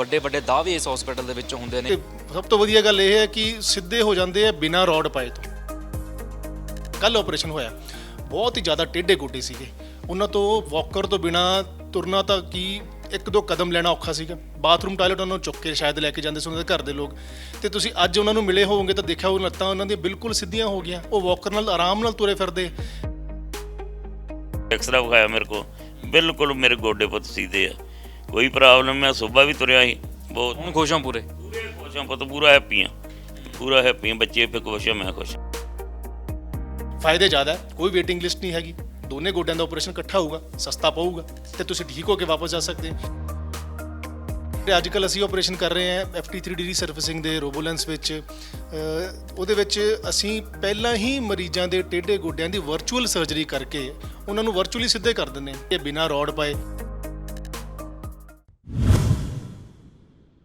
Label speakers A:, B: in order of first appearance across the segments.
A: ਵੱਡੇ ਵੱਡੇ ਦਾਅਵੇ ਇਸ ਹਸਪੀਟਲ ਦੇ ਵਿੱਚ ਹੁੰਦੇ ਨੇ।
B: ਤੇ ਸਭ ਤੋਂ ਵਧੀਆ ਗੱਲ ਇਹ ਹੈ ਕਿ ਸਿੱਧੇ ਹੋ ਜਾਂਦੇ ਆ ਬਿਨਾਂ ਰੋਡ ਪਾਏ ਤੋਂ। ਕੱਲ ਆਪਰੇਸ਼ਨ ਹੋਇਆ। ਬਹੁਤ ਹੀ ਜ਼ਿਆਦਾ ਟੇਢੇ ਗੋਡੇ ਸੀਗੇ। ਉਹਨਾਂ ਤੋਂ ਵਾਕਰ ਤੋਂ ਬਿਨਾ ਤੁਰਨਾ ਤਾਂ ਕੀ ਇੱਕ ਦੋ ਕਦਮ ਲੈਣਾ ਔਖਾ ਸੀਗਾ। ਬਾਥਰੂਮ ਟਾਇਲਟ ਉਹਨਾਂ ਨੂੰ ਚੁੱਕ ਕੇ ਸ਼ਾਇਦ ਲੈ ਕੇ ਜਾਂਦੇ ਸੀ ਉਹਨਾਂ ਦੇ ਘਰ ਦੇ ਲੋਕ। ਤੇ ਤੁਸੀਂ ਅੱਜ ਉਹਨਾਂ ਨੂੰ ਮਿਲੇ ਹੋਵੋਗੇ ਤਾਂ ਦੇਖਿਆ ਉਹ ਲੱਤਾਂ ਉਹਨਾਂ ਦੀਆਂ ਬਿਲਕੁਲ ਸਿੱਧੀਆਂ ਹੋ ਗਈਆਂ। ਉਹ ਵਾਕਰ ਨਾਲ ਆਰਾਮ ਨਾਲ ਤੁਰੇ ਫਿਰਦੇ।
C: ਐਕਸਰਾ ਵਿਖਾਇਆ ਮੇਰੇ ਕੋ ਬਿਲਕੁਲ ਮੇਰੇ ਗੋਡੇ ਪੁੱਤ ਸੀਦੇ ਆ। ਕੋਈ ਪ੍ਰੋਬਲਮ ਮੈਂ ਸਵੇਰ ਵੀ ਤੁਰਿਆ ਸੀ ਬਹੁਤ।
A: ਹੁਣ ਖੁਸ਼ ਹਾਂ ਪੂਰੇ।
C: ਪੂਰੇ ਖੁਸ਼ ਹਾਂ ਪੁੱਤ ਪੂਰਾ ਹੈਪੀ ਆ ਪੂਰਾ ਹੈਪੀ ਆ ਬੱਚੇ ਵੀ ਖੁਸ਼ ਆ ਮੈਂ ਖੁਸ਼ ਹਾਂ।
B: ਫਾਇਦੇ ਜ਼ਿਆਦਾ ਹੈ ਕੋਈ ਵੇਟਿੰਗ ਲਿਸਟ ਨਹੀਂ ਹੈਗੀ। ਦੋਨੇ ਗੋਡਿਆਂ ਦਾ ਆਪਰੇਸ਼ਨ ਇਕੱਠਾ ਹੋਊਗਾ ਸਸਤਾ ਪਊਗਾ ਤੇ ਤੁਸੀਂ ਠੀਕ ਹੋ ਕੇ ਵਾਪਸ ਜਾ ਸਕਦੇ ਹੋ। ਤੇ ਅੱਜ ਕੱਲ ਅਸੀਂ ਆਪਰੇਸ਼ਨ ਕਰ ਰਹੇ ਹਾਂ FT3D ਦੀ ਸਰਵਿਸਿੰਗ ਦੇ ਰੋਬੋਲੈਂਸ ਵਿੱਚ। ਅਹ, ਉਹਦੇ ਵਿੱਚ ਅਸੀਂ ਪਹਿਲਾਂ ਹੀ ਮਰੀਜ਼ਾਂ ਦੇ ਟੇਢੇ ਗੋਡਿਆਂ ਦੀ ਵਰਚੁਅਲ ਸਰਜਰੀ ਕਰਕੇ ਉਹਨਾਂ ਨੂੰ ਵਰਚੁਅਲੀ ਸਿੱਧੇ ਕਰ ਦਿੰਦੇ ਹਾਂ। ਇਹ ਬਿਨਾਂ ਰੋਡ ਪਾਏ।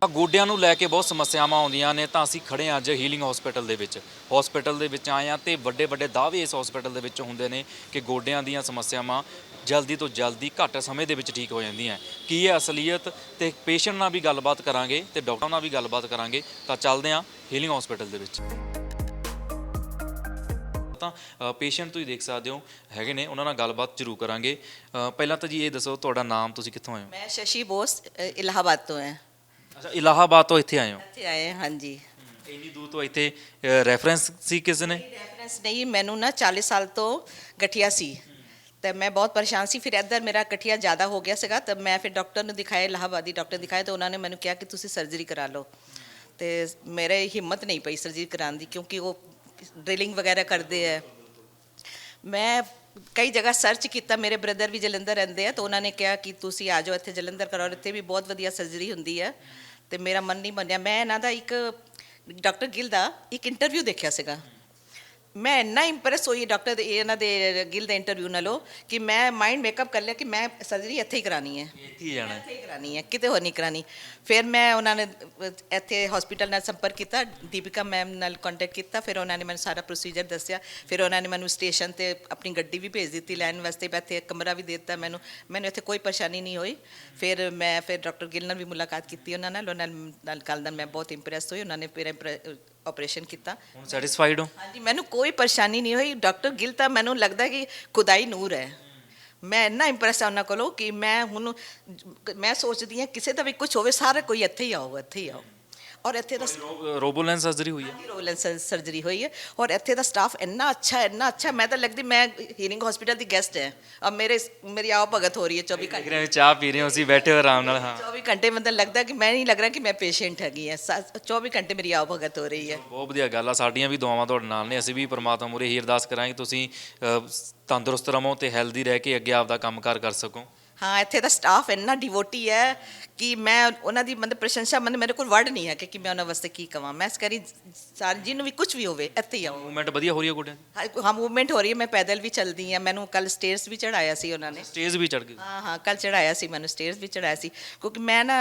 A: ਗੋਡਿਆਂ ਨੂੰ ਲੈ ਕੇ ਬਹੁਤ ਸਮੱਸਿਆਵਾਂ ਆਉਂਦੀਆਂ ਨੇ, ਤਾਂ ਅਸੀਂ ਖੜੇ ਹਾਂ ਅੱਜ ਹੀਲਿੰਗ ਹਸਪੀਟਲ ਦੇ ਵਿੱਚ। ਹਸਪੀਟਲ ਦੇ ਵਿੱਚ ਆਏ ਹਾਂ ਤੇ ਵੱਡੇ ਵੱਡੇ ਦਾਅਵੇ ਇਸ ਹਸਪੀਟਲ ਦੇ ਵਿੱਚ ਹੁੰਦੇ ਨੇ ਕਿ ਗੋਡਿਆਂ ਦੀਆਂ ਸਮੱਸਿਆਵਾਂ ਜਲਦੀ ਤੋਂ ਜਲਦੀ ਘੱਟ ਸਮੇਂ ਦੇ ਵਿੱਚ ਠੀਕ ਹੋ ਜਾਂਦੀਆਂ। ਕੀ ਹੈ ਅਸਲੀਅਤ? ਤੇ ਪੇਸ਼ੈਂਟ ਨਾਲ ਵੀ ਗੱਲਬਾਤ ਕਰਾਂਗੇ ਤੇ ਡਾਕਟਰ ਨਾਲ ਵੀ ਗੱਲਬਾਤ ਕਰਾਂਗੇ। ਤਾਂ ਚੱਲਦੇ ਹਾਂ ਹੀਲਿੰਗ ਹਸਪੀਟਲ ਦੇ ਵਿੱਚ। ਤਾਂ ਪੇਸ਼ੈਂਟ ਤੁਸੀਂ ਦੇਖ ਸਕਦੇ ਹੋ, ਹੈਗੇ ਨੇ, ਉਹਨਾਂ ਨਾਲ ਗੱਲਬਾਤ ਜ਼ਰੂਰ ਕਰਾਂਗੇ। ਪਹਿਲਾਂ ਤਾਂ ਜੀ ਇਹ ਦੱਸੋ, ਤੁਹਾਡਾ ਨਾਮ ਤੁਸੀਂ ਕਿੱਥੋਂ ਆਏ ਹੋ?
D: ਮੈਂ ਸ਼ਸ਼ੀ ਬੋਸ ਇਲਾਹਾਬਾਦ ਤੋਂ ਹਾਂ।
A: ਅੱਛਾ ਇਲਾਹਾਬਾਦ ਤੋਂ ਇੱਥੇ ਆਏ ਹੋ?
D: ਇੱਥੇ ਆਏ ਹਾਂ, ਹਾਂਜੀ।
A: ਇੰਨੀ ਦੂਰ ਤੋਂ ਇੱਥੇ ਰੈਫਰੈਂਸ ਸੀ ਕਿਸ ਨੇ?
D: ਰੈਫਰੈਂਸ ਨਹੀਂ ਮੈਨੂੰ ਨਾ 40 ਸਾਲ ਤੋਂ ਗਠੀਆ ਸੀ। ਤੇ ਮੈਂ ਬਹੁਤ ਪਰੇਸ਼ਾਨ ਸੀ ਫਿਰ ਇੱਧਰ ਮੇਰਾ ਗਠੀਆ ਜ਼ਿਆਦਾ ਹੋ ਗਿਆ ਸੀਗਾ ਤਾਂ ਮੈਂ ਫਿਰ ਡਾਕਟਰ ਨੂੰ ਦਿਖਾਇਆ ਇਲਾਹਾਬਾਦੀ ਡਾਕਟਰ ਦਿਖਾਇਆ ਤਾਂ ਉਹਨਾਂ ਨੇ ਮੈਨੂੰ ਕਿਹਾ ਕਿ ਤੁਸੀਂ ਸਰਜਰੀ ਕਰਾ ਲਓ। ਤੇ ਮੇਰੇ ਹਿੰਮਤ ਨਹੀਂ ਪਈ ਸਰਜਰੀ ਕਰਾਉਣ ਦੀ ਕਿਉਂਕਿ ਉਹ ਡ੍ਰਿਲਿੰਗ ਵਗੈਰਾ ਕਰਦੇ ਆ। ਮੈਂ ਕਈ ਜਗ੍ਹਾ ਸਰਚ ਕੀਤਾ, ਮੇਰੇ ਬ੍ਰਦਰ ਵੀ ਜਲੰਧਰ ਰਹਿੰਦੇ ਆ, ਤਾਂ ਉਹਨਾਂ ਨੇ ਕਿਹਾ ਕਿ ਤੁਸੀਂ ਆ ਜਾਓ ਇੱਥੇ ਜਲੰਧਰ ਕਰਾਓ ਇੱਥੇ ਵੀ ਬਹੁਤ ਵਧੀਆ ਸਰਜਰੀ ਹੁੰਦੀ ਹੈ ਤੇ ਮੇਰਾ ਮਨ ਨਹੀਂ ਮੰਨਿਆ। ਮੈਂ ਇਹਨਾਂ ਦਾ ਇੱਕ, ਡਾਕਟਰ ਗਿਲ ਦਾ ਇੱਕ ਇੰਟਰਵਿਊ ਦੇਖਿਆ ਸੀਗਾ। ਮੈਂ ਇੰਨਾ ਇੰਪ੍ਰੈਸ ਹੋਈ ਡਾਕਟਰ ਦੇ ਇਹਨਾਂ ਦੇ ਗਿਲ ਦੇ ਇੰਟਰਵਿਊ ਨਾਲੋਂ ਕਿ ਮੈਂ ਮਾਈਂਡ ਮੇਕਅਪ ਕਰ ਲਿਆ ਕਿ ਮੈਂ ਸਰਜਰੀ ਇੱਥੇ ਹੀ ਕਰਾਣੀ ਹੈ।
A: ਇੱਥੇ ਹੀ ਜਾਣਾ। ਹੈ।
D: ਇੱਥੇ ਹੀ ਕਰਾਣੀ ਹੈ ਕਿਤੇ ਹੋਰ ਨਹੀਂ ਕਰਾਣੀ ਫਿਰ ਮੈਂ ਉਹਨਾਂ ਨੇ ਇੱਥੇ ਹਸਪੀਟਲ ਨਾਲ ਸੰਪਰਕ ਕੀਤਾ ਦੀਪਿਕਾ ਮੈਮ ਨਾਲ ਕੰਟੈਕਟ ਕੀਤਾ ਫਿਰ ਉਹਨਾਂ ਨੇ ਮੈਨੂੰ ਸਾਰਾ ਪ੍ਰੋਸੀਜਰ ਦੱਸਿਆ। ਫਿਰ ਉਹਨਾਂ ਨੇ ਮੈਨੂੰ ਸਟੇਸ਼ਨ ਤੇ ਆਪਣੀ ਗੱਡੀ ਵੀ ਭੇਜ ਦਿੱਤੀ ਲੈਣ ਵਾਸਤੇ ਇੱਥੇ ਕਮਰਾ ਵੀ ਦੇ ਦਿੱਤਾ ਮੈਨੂੰ। ਮੈਨੂੰ ਇੱਥੇ ਕੋਈ ਪਰੇਸ਼ਾਨੀ ਨਹੀਂ ਹੋਈ। ਫਿਰ ਮੈਂ ਫਿਰ ਡਾਕਟਰ ਗਿੱਲ ਨਾਲ ਵੀ ਮੁਲਾਕਾਤ ਕੀਤੀ ਉਹਨਾਂ ਨਾਲ ਉਹਨਾਂ ਨਾਲ ਕੱਲ੍ਹ ਦਾ ਮੈਂ ਬਹੁਤ ਇੰਪ੍ਰੈਸ ਹੋਈ ਉਹਨਾਂ ਨੇ ਫਿਰ ਆਪਰੇਸ਼ਨ ਕੀਤਾ।
A: ਹੁਣ ਸੈਟੀਸਫਾਈਡ ਹੋ?
D: ਹਾਂਜੀ ਮੈਨੂੰ ਕੋਈ ਪਰੇਸ਼ਾਨੀ ਨਹੀਂ ਹੋਈ। ਡਾਕਟਰ ਗਿਲ ਤਾਂ ਮੈਨੂੰ ਲੱਗਦਾ ਕਿ ਖੁਦਾਈ ਨੂਰ ਹੈ। ਮੈਂ ਇੰਨਾ ਇੰਪ੍ਰੈਸ ਆ ਉਹਨਾਂ ਕੋਲੋਂ ਕਿ ਮੈਂ ਹੁਣ ਮੈਂ ਸੋਚਦੀ ਹਾਂ ਕਿਸੇ ਦਾ ਵੀ ਕੁਝ ਹੋਵੇ ਸਾਰੇ ਕੋਈ ਇੱਥੇ ਹੀ ਆਓ ਇੱਥੇ ਹੀ ਆਓ ਔਰ ਇੱਥੇ ਦਾ
A: ਰੋਬੋਲੈਂਸ ਸਰਜਰੀ ਹੋਈ ਹੈ?
D: ਰੋਲਨ ਸਰਜਰੀ ਹੋਈ ਹੈ ਔਰ ਇੱਥੇ ਦਾ ਸਟਾਫ ਇੰਨਾ ਅੱਛਾ ਹੈ ਇੰਨਾ ਅੱਛਾ ਮੈਂ ਤਾਂ ਲੱਗਦੀ ਮੈਂ ਹੀਲਿੰਗ ਹਸਪੀਟਲ ਦੀ ਗੈਸਟ ਹੈ। ਔਰ ਮੇਰੇ ਮੇਰੀ ਆਓ ਭਗਤ ਹੋ ਰਹੀ ਹੈ 24
A: ਦੇਖ
D: ਘੰਟੇ
A: ਰਹੇ ਚਾਹ ਪੀ ਰਹੇ ਹੋ ਅਸੀਂ ਬੈਠੇ ਹੋ ਆਰਾਮ ਨਾਲ ਹਾਂ।
D: 24 ਘੰਟੇ ਮਤਲਬ ਲੱਗਦਾ ਕਿ ਮੈਂ ਨਹੀਂ ਲੱਗ ਰਿਹਾ ਕਿ ਮੈਂ ਪੇਸ਼ੈਂਟ ਹੈਗੀ ਹਾਂ। ਸਾ- 24 ਘੰਟੇ ਮੇਰੀ ਆਓ ਭਗਤ ਹੋ ਰਹੀ ਹੈ।
A: ਬਹੁਤ ਵਧੀਆ ਗੱਲ ਆ ਸਾਡੀਆਂ ਵੀ ਦੁਆਵਾਂ ਤੁਹਾਡੇ ਨਾਲ ਨੇ। ਅਸੀਂ ਵੀ ਪ੍ਰਮਾਤਮਾ ਮੂਰੇ ਹੀ ਅਰਦਾਸ ਕਰਾਂਗੇ ਤੁਸੀਂ ਤੰਦਰੁਸਤ ਰਹੋ ਤੇ ਹੈਲਦੀ ਰਹਿ ਕੇ ਅੱਗੇ ਆਪਦਾ ਕੰਮਕਾਰ ਕਰ ਸਕੋ।
D: ਹਾਂ ਇੱਥੇ ਦਾ ਸਟਾਫ ਇੰਨਾ ਡਿਵੋਟੀ ਹੈ ਕਿ ਮੈਂ ਉਹਨਾਂ ਦੀ ਮਤਲਬ ਪ੍ਰਸ਼ੰਸਾ ਮਤਲਬ ਮੇਰੇ ਕੋਲ ਵਰਡ ਨਹੀਂ ਹੈ ਕਿ ਕਿ ਮੈਂ ਉਹਨਾਂ ਵਾਸਤੇ ਕੀ ਕਵਾਂ। ਮੈਂ ਕਰੀ ਸਾਰ ਜਿਹਨੂੰ ਵੀ ਕੁਝ ਵੀ ਹੋਵੇ ਇੱਥੇ ਹੀ ਆਓ
A: ਮੂਵਮੈਂਟ ਵਧੀਆ ਹੋ ਰਹੀ ਹੈ ਗੋਡਿਆਂ ਦੀ
D: ਹਾਂ, ਹਾਂ ਮੂਵਮੈਂਟ ਹੋ ਰਹੀ ਹੈ। ਮੈਂ ਪੈਦਲ ਵੀ ਚੱਲਦੀ ਹਾਂ। ਮੈਨੂੰ ਕੱਲ ਸਟੇਅਰਸ ਵੀ ਚੜਾਇਆ ਸੀ ਉਹਨਾਂ ਨੇ।
A: ਸਟੇਜ ਵੀ ਚੜ ਗਈ
D: ਹਾਂ ਹਾਂ ਕੱਲ ਚੜਾਇਆ ਸੀ ਮੈਨੂੰ ਸਟੇਅਰਸ ਵੀ ਚੜਾਇਆ ਸੀ। ਕਿਉਂਕਿ ਮੈਂ ਨਾ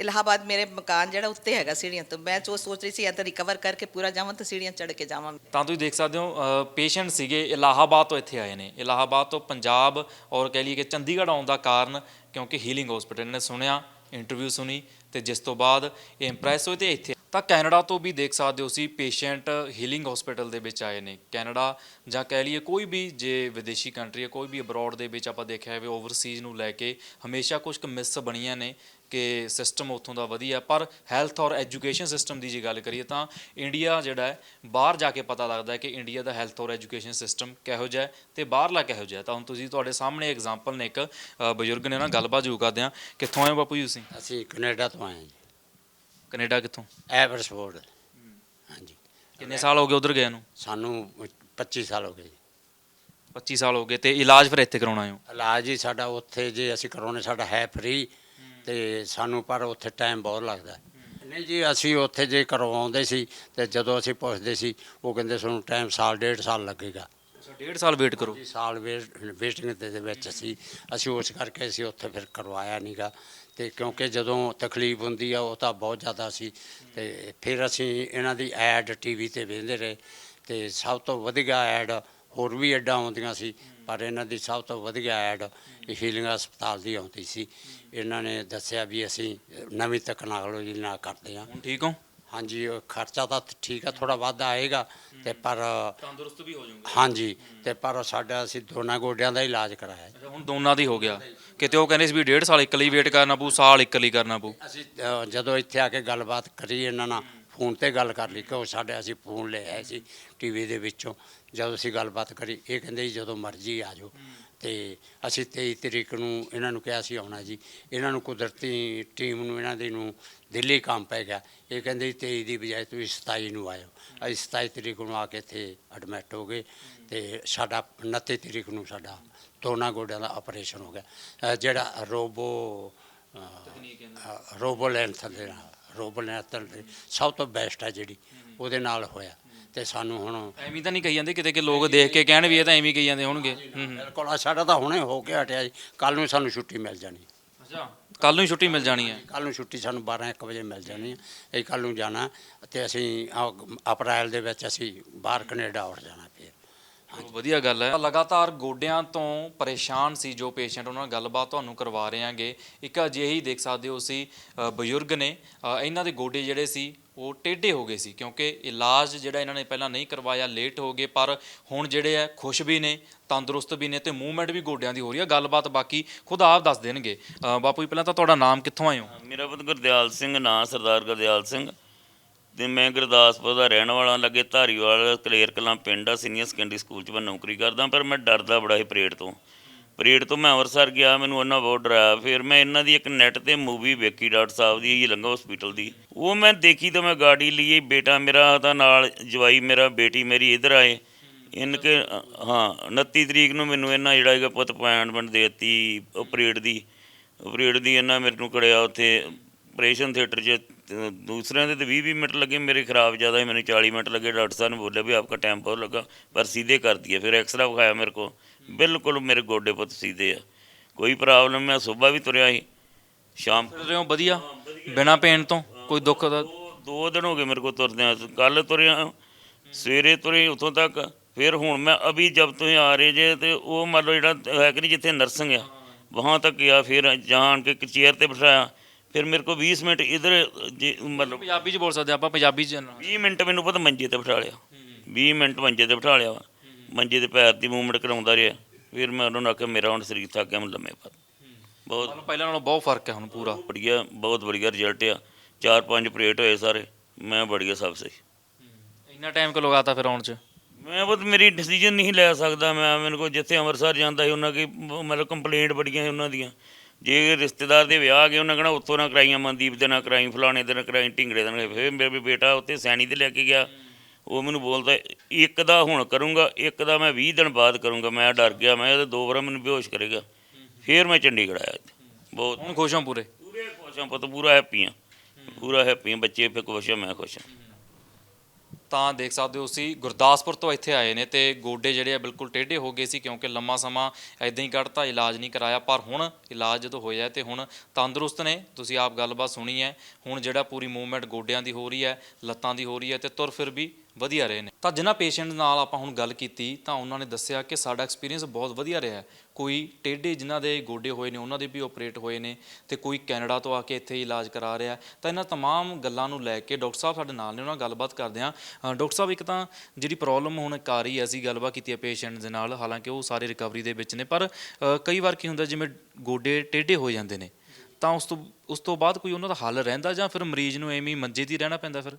D: ਇਲਾਹਾਬਾਦ ਮੇਰੇ ਮਕਾਨ ਜਿਹੜਾ ਉੱਤੇ ਹੈਗਾ ਸੀੜੀਆਂ ਤੋਂ। ਮੈਂ ਜੋ ਸੋਚ ਰਹੀ ਸੀ ਇੱਧਰ ਰਿਕਵਰ ਕਰਕੇ ਪੂਰਾ ਜਾਵਾਂ ਤਾਂ ਸੀੜੀਆਂ ਚੜ ਕੇ ਜਾਵਾਂ।
A: ਤਾਂ ਤੁਸੀਂ ਦੇਖ ਸਕਦੇ ਹੋ ਪੇਸ਼ੈਂਟ ਸੀਗੇ ਇਲਾਹਾਬਾਦ ਤੋਂ ਇੱਥੇ ਆਏ ਨੇ। ਇਲਾਹਾਬਾਦ ਤੋਂ ਪੰਜਾਬ ਔਰ ਕਹਿ ਲਈਏ ਕਿ ਚੰਡੀਗੜ੍ਹ ਆਉਣ ਦਾ ਕਾਰਨ ਕਿਉਂਕਿ ਹੀਲਿੰਗ ਹਸਪੀਟਲ ਨੇ ਸੁਣਿਆ ਇੰਟਰਵਿਊ ਸੁਣੀ ਤੇ ਜਿਸ ਤੋਂ ਬਾਅਦ ਇਹ ਇੰਪ੍ਰੈਸ ਹੋਏ ਤੇ ਇੱਥੇ ਤਾਂ ਕੈਨੇਡਾ ਤੋਂ ਵੀ ਦੇਖ ਸਕਦੇ ਹੋ ਸੀ ਪੇਸ਼ੈਂਟ ਹੀਲਿੰਗ ਹਸਪੀਟਲ ਦੇ ਵਿੱਚ ਆਏ ਨੇ। ਕੈਨੇਡਾ ਜਾਂ ਕਹਿ ਲਈਏ ਕੋਈ ਵੀ ਜੇ ਵਿਦੇਸ਼ੀ ਕੰਟਰੀ ਹੈ ਕੋਈ ਵੀ ਅਬਰੋਡ ਦੇ ਵਿੱਚ ਆਪਾਂ ਦੇਖਿਆ ਹੋਵੇ ਓਵਰਸੀਜ਼ ਨੂੰ ਲੈ ਕੇ ਹਮੇਸ਼ਾ ਕੁਝ ਕੁ ਮਿਸ ਬਣੀਆਂ ਨੇ। ਕਿ ਸਿਸਟਮ ਉੱਥੋਂ ਦਾ ਵਧੀਆ ਪਰ ਹੈਲਥ ਔਰ ਐਜੂਕੇਸ਼ਨ ਸਿਸਟਮ ਦੀ ਜੇ ਗੱਲ ਕਰੀਏ ਤਾਂ ਇੰਡੀਆ ਜਿਹੜਾ ਹੈ ਬਾਹਰ ਜਾ ਕੇ ਪਤਾ ਲੱਗਦਾ ਹੈ ਕਿ ਇੰਡੀਆ ਦਾ ਹੈਲਥ ਔਰ ਐਜੂਕੇਸ਼ਨ ਸਿਸਟਮ ਕਿਹੋ ਜਿਹਾ ਹੈ ਤੇ ਬਾਹਰਲਾ ਕਿਹੋ ਜਿਹਾ। ਤਾਂ ਹੁਣ ਤੁਸੀਂ ਤੁਹਾਡੇ ਸਾਹਮਣੇ ਐਗਜ਼ਾਮਪਲ ਨੇ ਇੱਕ ਬਜ਼ੁਰਗ ਨੇ ਨਾ ਗੱਲਬਾਤ ਜੂ ਕਰਦੇ ਆ ਕਿੱਥੋਂ ਆਏ ਹੋ ਬਾਪੂ ਜੀ ਤੁਸੀਂ?
E: ਅਸੀਂ ਕੈਨੇਡਾ ਤੋਂ ਆਏ ਹਾਂ ਜੀ।
A: ਕੈਨੇਡਾ ਕਿੱਥੋਂ?
E: ਐਵਰਸਫੋਰਡ ਹਾਂਜੀ।
A: ਕਿੰਨੇ ਸਾਲ ਹੋ ਗਏ ਉਧਰ ਗਏ ਨੂੰ?
E: ਸਾਨੂੰ 25 ਸਾਲ ਹੋ ਗਏ ਜੀ।
A: 25 ਸਾਲ ਹੋ ਗਏ ਤੇ ਇਲਾਜ ਫਿਰ ਇੱਥੇ ਕਰਾਉਣਾ ਹੈ?
E: ਇਲਾਜ ਹੀ ਸਾਡਾ ਉੱਥੇ ਜੇ ਅਸੀਂ ਕਰਾਉਣੇ ਸਾਡਾ ਹੈ ਫ੍ਰੀ ਤੇ ਸਾਨੂੰ ਪਰ ਉੱਥੇ ਟਾਈਮ ਬਹੁਤ ਲੱਗਦਾ ਨਹੀਂ ਜੀ ਅਸੀਂ ਉੱਥੇ ਜੇ ਕਰਵਾਉਂਦੇ ਸੀ ਤੇ ਜਦੋਂ ਅਸੀਂ ਪੁੱਛਦੇ ਸੀ ਉਹ ਕਹਿੰਦੇ ਸਾਨੂੰ ਟਾਈਮ ਸਾਲ ਡੇਢ ਸਾਲ ਲੱਗੇਗਾ।
A: ਅੱਛਾ ਡੇਢ ਸਾਲ ਵੇਟ ਕਰੋ।
E: ਜੀ ਸਾਲ ਵੇਸਟਿੰਗ ਦੇ ਦੇ ਵਿੱਚ ਅਸੀਂ ਅਸੀਂ ਉਸ ਕਰਕੇ ਅਸੀਂ ਉੱਥੇ ਫਿਰ ਕਰਵਾਇਆ ਨਹੀਂਗਾ ਤੇ ਕਿਉਂਕਿ ਜਦੋਂ ਤਕਲੀਫ ਹੁੰਦੀ ਆ ਉਹ ਤਾਂ ਬਹੁਤ ਜ਼ਿਆਦਾ ਸੀ। ਤੇ ਫਿਰ ਅਸੀਂ ਇਹਨਾਂ ਦੀ ਐਡ ਟੀਵੀ ਤੇ ਵੇਖਦੇ ਰਹੇ। ਤੇ ਸਭ ਤੋਂ ਵਧੀਆ ਐਡ ਹੋਰ ਵੀ ਐਡਾਂ ਆਉਂਦੀਆਂ ਸੀ ਪਰ ਇਹਨਾਂ ਦੀ ਸਭ ਤੋਂ ਵਧੀਆ ਐਡ ਹੀਲਿੰਗ ਹਸਪਤਾਲ ਦੀ ਆਉਂਦੀ ਸੀ। ਇਹਨਾਂ ਨੇ ਦੱਸਿਆ ਵੀ ਅਸੀਂ ਨਵੀਂ ਟੈਕਨੋਲੋਜੀ ਨਾਲ ਕਰਦੇ ਹਾਂ।
A: ਹੁਣ ਠੀਕ ਹੋ?
E: ਹਾਂਜੀ ਉਹ ਖਰਚਾ ਤਾਂ ਠੀਕ ਆ ਥੋੜਾ ਵੱਧ ਆਏਗਾ ਤੇ ਪਰ
A: ਤੰਦਰੁਸਤ ਵੀ ਹੋ ਜਾਓਗੇ
E: ਹਾਂਜੀ ਤੇ ਪਰ ਸਾਡਾ ਅਸੀਂ ਦੋਨਾਂ ਗੋਡਿਆਂ ਦਾ ਇਲਾਜ ਕਰਾਇਆ।
A: ਅੱਛਾ ਹੁਣ ਦੋਨਾਂ ਦੀ ਹੋ ਗਿਆ। ਕਿਤੇ ਉਹ ਕਹਿੰਦੇ ਸੀ ਵੀ ਡੇਢ ਸਾਲ ਇੱਕ ਲਈ ਵੇਟ ਕਰਨਾ ਪਊ ਸਾਲ ਇੱਕ ਲਈ ਕਰਨਾ ਪਊ।
E: ਅਸੀਂ ਅ, ਜਦੋਂ ਇੱਥੇ ਆ ਕੇ ਗੱਲਬਾਤ ਕਰੀ ਇਹਨਾਂ ਨਾਲ ਫੋਨ ਤੇ ਗੱਲ ਕਰ ਲਈ ਕਿ ਸਾਡੇ ਅਸੀਂ ਫੋਨ ਲੈ ਆਏ ਸੀ ਟੀਵੀ ਦੇ ਵਿੱਚੋਂ। ਜਦੋਂ ਅਸੀਂ ਗੱਲਬਾਤ ਕਰੀ, ਇਹ ਕਹਿੰਦੇ ਜੀ ਜਦੋਂ ਮਰਜ਼ੀ ਆ ਜਾਓ। ਤੇ ਅਸੀਂ 23 ਤਰੀਕ ਨੂੰ ਇਹਨਾਂ ਨੂੰ ਕਿਹਾ ਸੀ ਆਉਣਾ ਜੀ। ਇਹਨਾਂ ਨੂੰ ਕੁਦਰਤੀ ਟੀਮ ਨੂੰ, ਇਹਨਾਂ ਦੀ ਨੂੰ ਦਿੱਲੀ ਕੰਮ ਪੈ ਗਿਆ। ਇਹ ਕਹਿੰਦੇ ਜੀ 23 ਦੀ ਬਜਾਏ ਤੁਸੀਂ 27 ਨੂੰ ਆਇਓ। ਅਸੀਂ 27 ਤਰੀਕ ਨੂੰ ਆ ਕੇ ਇੱਥੇ ਐਡਮਿਟ ਹੋ ਗਏ ਤੇ ਸਾਡਾ 29 ਤਰੀਕ ਨੂੰ ਸਾਡਾ ਦੋਨਾਂ ਗੋਡਿਆਂ ਦਾ ਆਪਰੇਸ਼ਨ ਹੋ ਗਿਆ। ਜਿਹੜਾ ਰੋਬੋ ਰੋਬੋ ਲੈਂਥ ਦੇ ਨਾਲ। ਰੋਬੋ ਲੈਂਥ ਦੇ ਸਭ ਤੋਂ ਬੈਸਟ ਹੈ ਜਿਹੜੀ ਉਹਦੇ ਨਾਲ ਹੋਇਆ। ਤੇ ਸਾਨੂੰ ਹੁਣ
A: ਐਵੇਂ ਤਾਂ ਨਹੀਂ ਕਹੀ ਜਾਂਦੇ ਕਿਤੇ ਕਿ ਲੋਕ ਦੇਖ ਕੇ ਕਹਿਣ ਵੀ ਇਹ ਤਾਂ ਐਵੇਂ ਕਹੀ ਜਾਂਦੇ ਹੋਣਗੇ।
E: ਬਿਲਕੁਲ ਆਹ ਸਾਡਾ ਤਾਂ ਹੁਣੇ ਹੋ ਕੇ ਹਟਿਆ ਜੀ। ਕੱਲ ਨੂੰ ਸਾਨੂੰ ਛੁੱਟੀ ਮਿਲ ਜਾਣੀ।
A: ਅੱਛਾ ਕੱਲ ਨੂੰ ਹੀ ਛੁੱਟੀ ਮਿਲ ਜਾਣੀ ਹੈ।
E: ਕੱਲ ਨੂੰ ਛੁੱਟੀ ਸਾਨੂੰ 12 1 ਵਜੇ ਮਿਲ ਜਾਣੀ ਹੈ। ਅਸੀਂ ਕੱਲ ਨੂੰ ਜਾਣਾ ਤੇ ਅਸੀਂ ਅਪ੍ਰੈਲ ਦੇ ਵਿੱਚ ਅਸੀਂ ਬਾਹਰ ਕੈਨੇਡਾ ਉੱਠ ਜਾਣਾ।
A: ਵਧੀਆ ਗੱਲ ਹੈ। ਲਗਾਤਾਰ ਗੋਡਿਆਂ ਤੋਂ ਪਰੇਸ਼ਾਨ ਸੀ ਜੋ ਪੇਸ਼ੈਂਟ ਉਹਨਾਂ ਨਾਲ ਗੱਲਬਾਤ ਤੁਹਾਨੂੰ ਕਰਵਾ ਰਹੇ ਹਾਂਗੇ ਇੱਕ ਅਜਿਹੀ ਦੇਖ ਸਕਦੇ ਹੋ ਸੀ ਅ, ਬਜ਼ੁਰਗ ਨੇ ਅ, ਇਹਨਾਂ ਦੇ ਗੋਡੇ ਜਿਹੜੇ ਸੀ ਉਹ ਟੇਢੇ ਹੋ ਗਏ ਸੀ ਕਿਉਂਕਿ ਇਲਾਜ ਜਿਹੜਾ ਇਹਨਾਂ ਨੇ ਪਹਿਲਾਂ ਨਹੀਂ ਕਰਵਾਇਆ ਲੇਟ ਹੋ ਗਏ ਪਰ ਹੁਣ ਜਿਹੜੇ ਆ ਖੁਸ਼ ਵੀ ਨੇ ਤੰਦਰੁਸਤ ਵੀ ਨੇ ਤੇ ਮੂਵਮੈਂਟ ਵੀ ਗੋਡਿਆਂ ਦੀ ਹੋ ਰਹੀ ਹੈ। ਗੱਲਬਾਤ ਬਾਕੀ ਖੁਦ ਆਪ ਦੱਸ ਦੇਣਗੇ। ਅ, ਬਾਪੂ ਜੀ ਪਹਿਲਾਂ ਤਾਂ ਤੁਹਾਡਾ ਨਾਮ ਕਿੱਥੋਂ ਆਏ ਹੋ?
C: ਮੇਰਾ ਪੁੱਤ ਗੁਰਦਿਆਲ ਸਿੰਘ ਨਾਂ ਸਰਦਾਰ ਗੁਰਦਿਆਲ ਸਿੰਘ। ਤੇ ਮੈਂ ਗੁਰਦਾਸਪੁਰ ਦਾ ਰਹਿਣ ਵਾਲਾ ਲੱਗੇ ਧਾਰੀਵਾਲ ਕਲੇਰ ਕਲਾਂ ਪਿੰਡ ਆ, ਸੀਨੀਅਰ ਸੈਕੰਡਰੀ ਸਕੂਲ 'ਚ ਮੈਂ ਨੌਕਰੀ ਕਰਦਾ, ਪਰ ਮੈਂ ਡਰਦਾ ਬੜਾ ਸੀ ਪਰੇਡ ਤੋਂ। ਪਰੇਡ ਤੋਂ ਮੈਂ ਅੰਮ੍ਰਿਤਸਰ ਗਿਆ, ਮੈਨੂੰ ਉਹਨਾਂ ਬਹੁਤ ਡਰਾਇਆ ਫਿਰ ਮੈਂ ਇਹਨਾਂ ਦੀ ਇੱਕ ਨੈਟ ਤੇ ਮੂਵੀ ਵੇਖੀ, ਡਾਕਟਰ ਸਾਹਿਬ ਦੀ, ਇਹ ਲੰਗਾ ਹਸਪੀਟਲ ਦੀ। ਉਹ ਮੈਂ ਦੇਖੀ ਤਾਂ ਮੈਂ ਗਾੜੀ ਲਈ ਬੇਟਾ ਮੇਰਾ ਤਾਂ ਨਾਲ ਜਵਾਈ, ਮੇਰਾ ਬੇਟੀ ਮੇਰੀ ਇਧਰ ਆਏ। ਇਨ ਕੇ, ਹਾਂ 29 ਤਰੀਕ ਨੂੰ ਮੈਨੂੰ ਇਹਨਾਂ ਜਿਹੜਾ ਹੈਗਾ ਪੁੱਤ ਅਪਾਇੰਟਮੈਂਟ ਦੇਤੀ ਆਪਰੇਟ ਦੀ। ਆਪਰੇਟ ਦੀ ਇਹਨਾਂ ਮੇਰੇ ਨੂੰ ਕੜਿਆ ਉੱਥੇ ਆਪਰੇਸ਼ਨ ਥੀਏਟਰ 'ਚ ਦੂਸਰਿਆਂ ਦੇ ਤੇ 20 20 ਮਿੰਟ ਲੱਗੇ ਮੇਰੇ ਖਰਾਬ ਜ਼ਿਆਦਾ ਸੀ ਮੈਨੂੰ 40 ਮਿੰਟ ਲੱਗੇ ਡਾਕਟਰ ਸਾਹਿਬ ਨੇ ਬੋਲਿਆ ਵੀ ਆਪਕਾ ਟਾਈਮ ਬਹੁਤ ਲੱਗਾ ਪਰ ਸੀਧੇ ਕਰ ਦਿਏ ਫਿਰ ਐਕਸਰਾ ਵਿਖਾਇਆ ਮੇਰੇ ਕੋ ਬਿਲਕੁਲ ਮੇਰੇ ਗੋਡੇ ਪੁੱਤ ਸੀਧੇ ਆ ਕੋਈ ਪ੍ਰੋਬਲਮ ਮੈਂ ਸਵੇਰ ਵੀ ਤੁਰਿਆ ਸੀ ਸ਼ਾਮ
A: ਫਿਰ ਰਹੇ ਹੋ ਵਧੀਆ ਬਿਨਾ ਪੇਨ ਤੋਂ ਕੋਈ ਦੁੱਖ ਦਾ?
C: ਦੋ ਦਿਨ ਹੋ ਗਏ ਮੇਰੇ ਕੋ ਤੁਰਦਿਆਂ ਕੱਲ ਤੁਰਿਆ ਸਵੇਰੇ ਤੁਰੇ ਉਥੋਂ ਤੱਕ ਫਿਰ ਹੁਣ ਮੈਂ ਅਭੀ ਜਬ ਤੁਸੀਂ ਆ ਰਹੇ ਜੇ ਤੇ ਉਹ ਮੰਨ ਲਓ ਜਿਹੜਾ ਹੈ ਕਿ ਨਹੀਂ ਜਿੱਥੇ ਨਰਸਿੰਗ ਆ ਵਹਾਂ ਤੱਕ ਗਿਆ ਫਿਰ ਜਾਣ ਕੇ ਇੱਕ ਚੇਅਰ ਤੇ ਬਿਠਾਇਆ ਫਿਰ ਮੇਰੇ ਕੋ 20 ਮਿੰਟ ਇਧਰ ਜੇ ਮਤਲਬ
A: ਪੰਜਾਬੀ ਚ ਬੋਲ ਸਕਦੇ ਆਪਾਂ ਪੰਜਾਬੀ ਚ
C: 20 ਮਿੰਟ ਮੈਨੂੰ ਪਤਾ ਮੰਜੇ ਤੇ ਬਿਠਾ ਲਿਆ। 20 ਮਿੰਟ ਮੰਜੇ ਤੇ ਬਿਠਾ ਲਿਆ। ਵਾ ਮੰਜੇ ਦੇ ਪੈਰ ਦੀ ਮੂਵਮੈਂਟ ਕਰਾਉਂਦਾ ਰਿਹਾ। ਫਿਰ ਮੈਂ ਉਹਨਾਂ ਨੂੰ ਆਖਿਆ ਮੇਰਾ ਹੁਣ ਸਰੀਰ ਥੱਕ ਗਿਆ ਮੈਂ ਲੰਮੇ ਪਾ ਬਹੁਤ
A: ਪਹਿਲਾਂ ਨਾਲੋਂ ਬਹੁਤ ਫ਼ਰਕ ਹੈ ਹੁਣ ਪੂਰਾ।
C: ਬੜੀਆ ਬਹੁਤ ਵਧੀਆ ਰਿਜ਼ਲਟ ਆ। ਚਾਰ ਪੰਜ ਪਲੇਟ ਹੋਏ ਸਾਰੇ। ਮੈਂ ਬੜੀਆ ਸਭ ਸਹੀ।
A: ਇੰਨਾ ਟਾਈਮ ਕਿ ਲਗਾਤਾ ਫਿਰ ਆਉਣ ਚ?
C: ਮੈਂ ਬਸ ਮੇਰੀ ਡਿਸੀਜਨ ਨਹੀਂ ਲੈ ਸਕਦਾ। ਮੈਂ ਮੈਨੂੰ ਕੋ ਜਿੱਥੇ ਅੰਮ੍ਰਿਤਸਰ ਜਾਂਦਾ ਸੀ ਉਹਨਾਂ ਕੀ ਮਤਲਬ ਕੰਪਲੇਂਟ ਬੜੀਆਂ ਸੀ ਉਹਨਾਂ ਦੀਆਂ। ਜੇ ਰਿਸ਼ਤੇਦਾਰ ਦੇ ਵਿਆਹ ਗਏ ਉਹਨਾਂ ਕਹਣਾ ਉੱਥੋਂ ਨਾ ਕਰਾਈਆਂ ਮਨਦੀਪ ਦੇ ਨਾ ਕਰਾਈ ਫਲਾਣੇ ਦੇ ਨਾ ਕਰਾਈ ਢਿੰਗੜੇ ਦੇ ਨਾ ਫਿਰ ਮੇਰੇ ਬੇਟਾ ਉੱਥੇ ਸੈਣੀ ਤੇ ਲੈ ਕੇ ਗਿਆ। ਉਹ ਮੈਨੂੰ ਬੋਲਦਾ ਇੱਕ ਦਾ ਹੁਣ ਕਰੂੰਗਾ ਇੱਕ ਦਾ ਮੈਂ 20 ਦਿਨ ਬਾਅਦ ਕਰੂੰਗਾ ਮੈਂ ਡਰ ਗਿਆ ਮੈਂ ਇਹ ਦੋ ਵਾਰ ਮੈਨੂੰ ਬੇਹੋਸ਼ ਕਰੇਗਾ। ਫਿਰ ਮੈਂ ਚੰਡੀਗੜ੍ਹ ਆਇਆ। ਬਹੁਤ
A: ਹੁਣ ਖੁਸ਼ ਹਾਂ ਪੂਰੇ?
C: ਪੂਰੇ ਖੁਸ਼ ਹਾਂ ਪੁੱਤ ਪੂਰਾ ਹੈਪੀ ਹਾਂ। ਪੂਰਾ ਹੈਪੀ ਹਾਂ ਬੱਚੇ ਫਿਰ ਖੁਸ਼ ਹਾਂ ਮੈਂ ਖੁਸ਼ ਹਾਂ।
A: ਤਾਂ ਦੇਖ ਸਕਦੇ ਹੋ ਸੀ ਗੁਰਦਾਸਪੁਰ ਤੋਂ ਇੱਥੇ ਆਏ ਨੇ ਤੇ ਗੋਡੇ ਜਿਹੜੇ ਆ ਬਿਲਕੁਲ ਟੇਢੇ ਹੋ ਗਏ ਸੀ ਕਿਉਂਕਿ ਲੰਮਾ ਸਮਾਂ ਐਦਾਂ ਹੀ ਕੱਢਤਾ ਇਲਾਜ ਨਹੀਂ ਕਰਾਇਆ, ਪਰ ਹੁਣ ਇਲਾਜ ਜਦੋਂ ਹੋਇਆ ਤੇ ਹੁਣ ਤੰਦਰੁਸਤ ਨੇ, ਤੁਸੀਂ ਆਪ ਗੱਲਬਾਤ ਸੁਣੀ ਹੈ, ਹੁਣ ਜਿਹੜਾ ਪੂਰੀ ਮੂਵਮੈਂਟ ਗੋਡਿਆਂ ਦੀ ਹੋ ਰਹੀ ਹੈ, ਲੱਤਾਂ ਦੀ ਹੋ ਰਹੀ ਹੈ ਤੇ ਤੁਰ ਫਿਰ ਵੀ ਵਧੀਆ ਰਹੇ ਨੇ ਤਾਂ ਜਿਨ੍ਹਾਂ ਪੇਸ਼ੈਂਟ ਨਾਲ ਆਪਾਂ ਹੁਣ ਗੱਲ ਕੀਤੀ ਤਾਂ ਉਹਨਾਂ ਨੇ ਦੱਸਿਆ ਕਿ ਸਾਡਾ ਐਕਸਪੀਰੀਅੰਸ ਬਹੁਤ ਵਧੀਆ ਰਿਹਾ ਹੈ। ਕੋਈ ਟੇਢੇ ਜਿਨ੍ਹਾਂ ਦੇ ਗੋਡੇ ਹੋਏ ਨੇ ਉਹਨਾਂ ਦੇ ਵੀ ਆਪਰੇਟ ਹੋਏ ਨੇ ਤੇ ਕੋਈ ਕੈਨੇਡਾ ਤੋਂ ਆ ਕੇ ਇੱਥੇ ਇਲਾਜ ਕਰਾ ਰਿਹਾ ਹੈ। ਤਾਂ ਇਹਨਾਂ तमाम ਗੱਲਾਂ ਨੂੰ ਲੈ ਕੇ ਡਾਕਟਰ ਸਾਹਿਬ ਸਾਡੇ ਨਾਲ ਨੇ ਉਹਨਾਂ ਨਾਲ ਗੱਲਬਾਤ ਕਰਦੇ ਹਾਂ ਅ, ਡਾਕਟਰ ਸਾਹਿਬ ਇੱਕ ਤਾਂ ਜਿਹੜੀ ਪ੍ਰੋਬਲਮ ਹੁਣ ਇੱਕ ਆ ਰਹੀ ਹੈ ਅਸੀਂ ਗੱਲਬਾਤ ਕੀਤੀ ਹੈ ਪੇਸ਼ੈਂਟ ਦੇ ਨਾਲ ਹਾਲਾਂਕਿ ਉਹ ਸਾਰੇ ਰਿਕਵਰੀ ਦੇ ਵਿੱਚ ਨੇ ਪਰ ਅ, ਕਈ ਵਾਰ ਕੀ ਹੁੰਦਾ ਜਿਵੇਂ ਗੋਡੇ ਟੇਢੇ ਹੋ ਜਾਂਦੇ ਨੇ ਤਾਂ ਉਸ ਤੋਂ ਉਸ ਤੋਂ ਬਾਅਦ ਕੋਈ ਉਹਨਾਂ ਦਾ ਹੱਲ ਰਹਿੰਦਾ ਜਾਂ ਫਿਰ ਮਰੀਜ਼ ਨੂੰ ਐਵੇਂ ਹੀ ਮੰਜੇ 'ਤੇ ਹੀ ਰਹਿਣਾ ਪੈਂਦਾ ਫਿਰ
B: ਅ,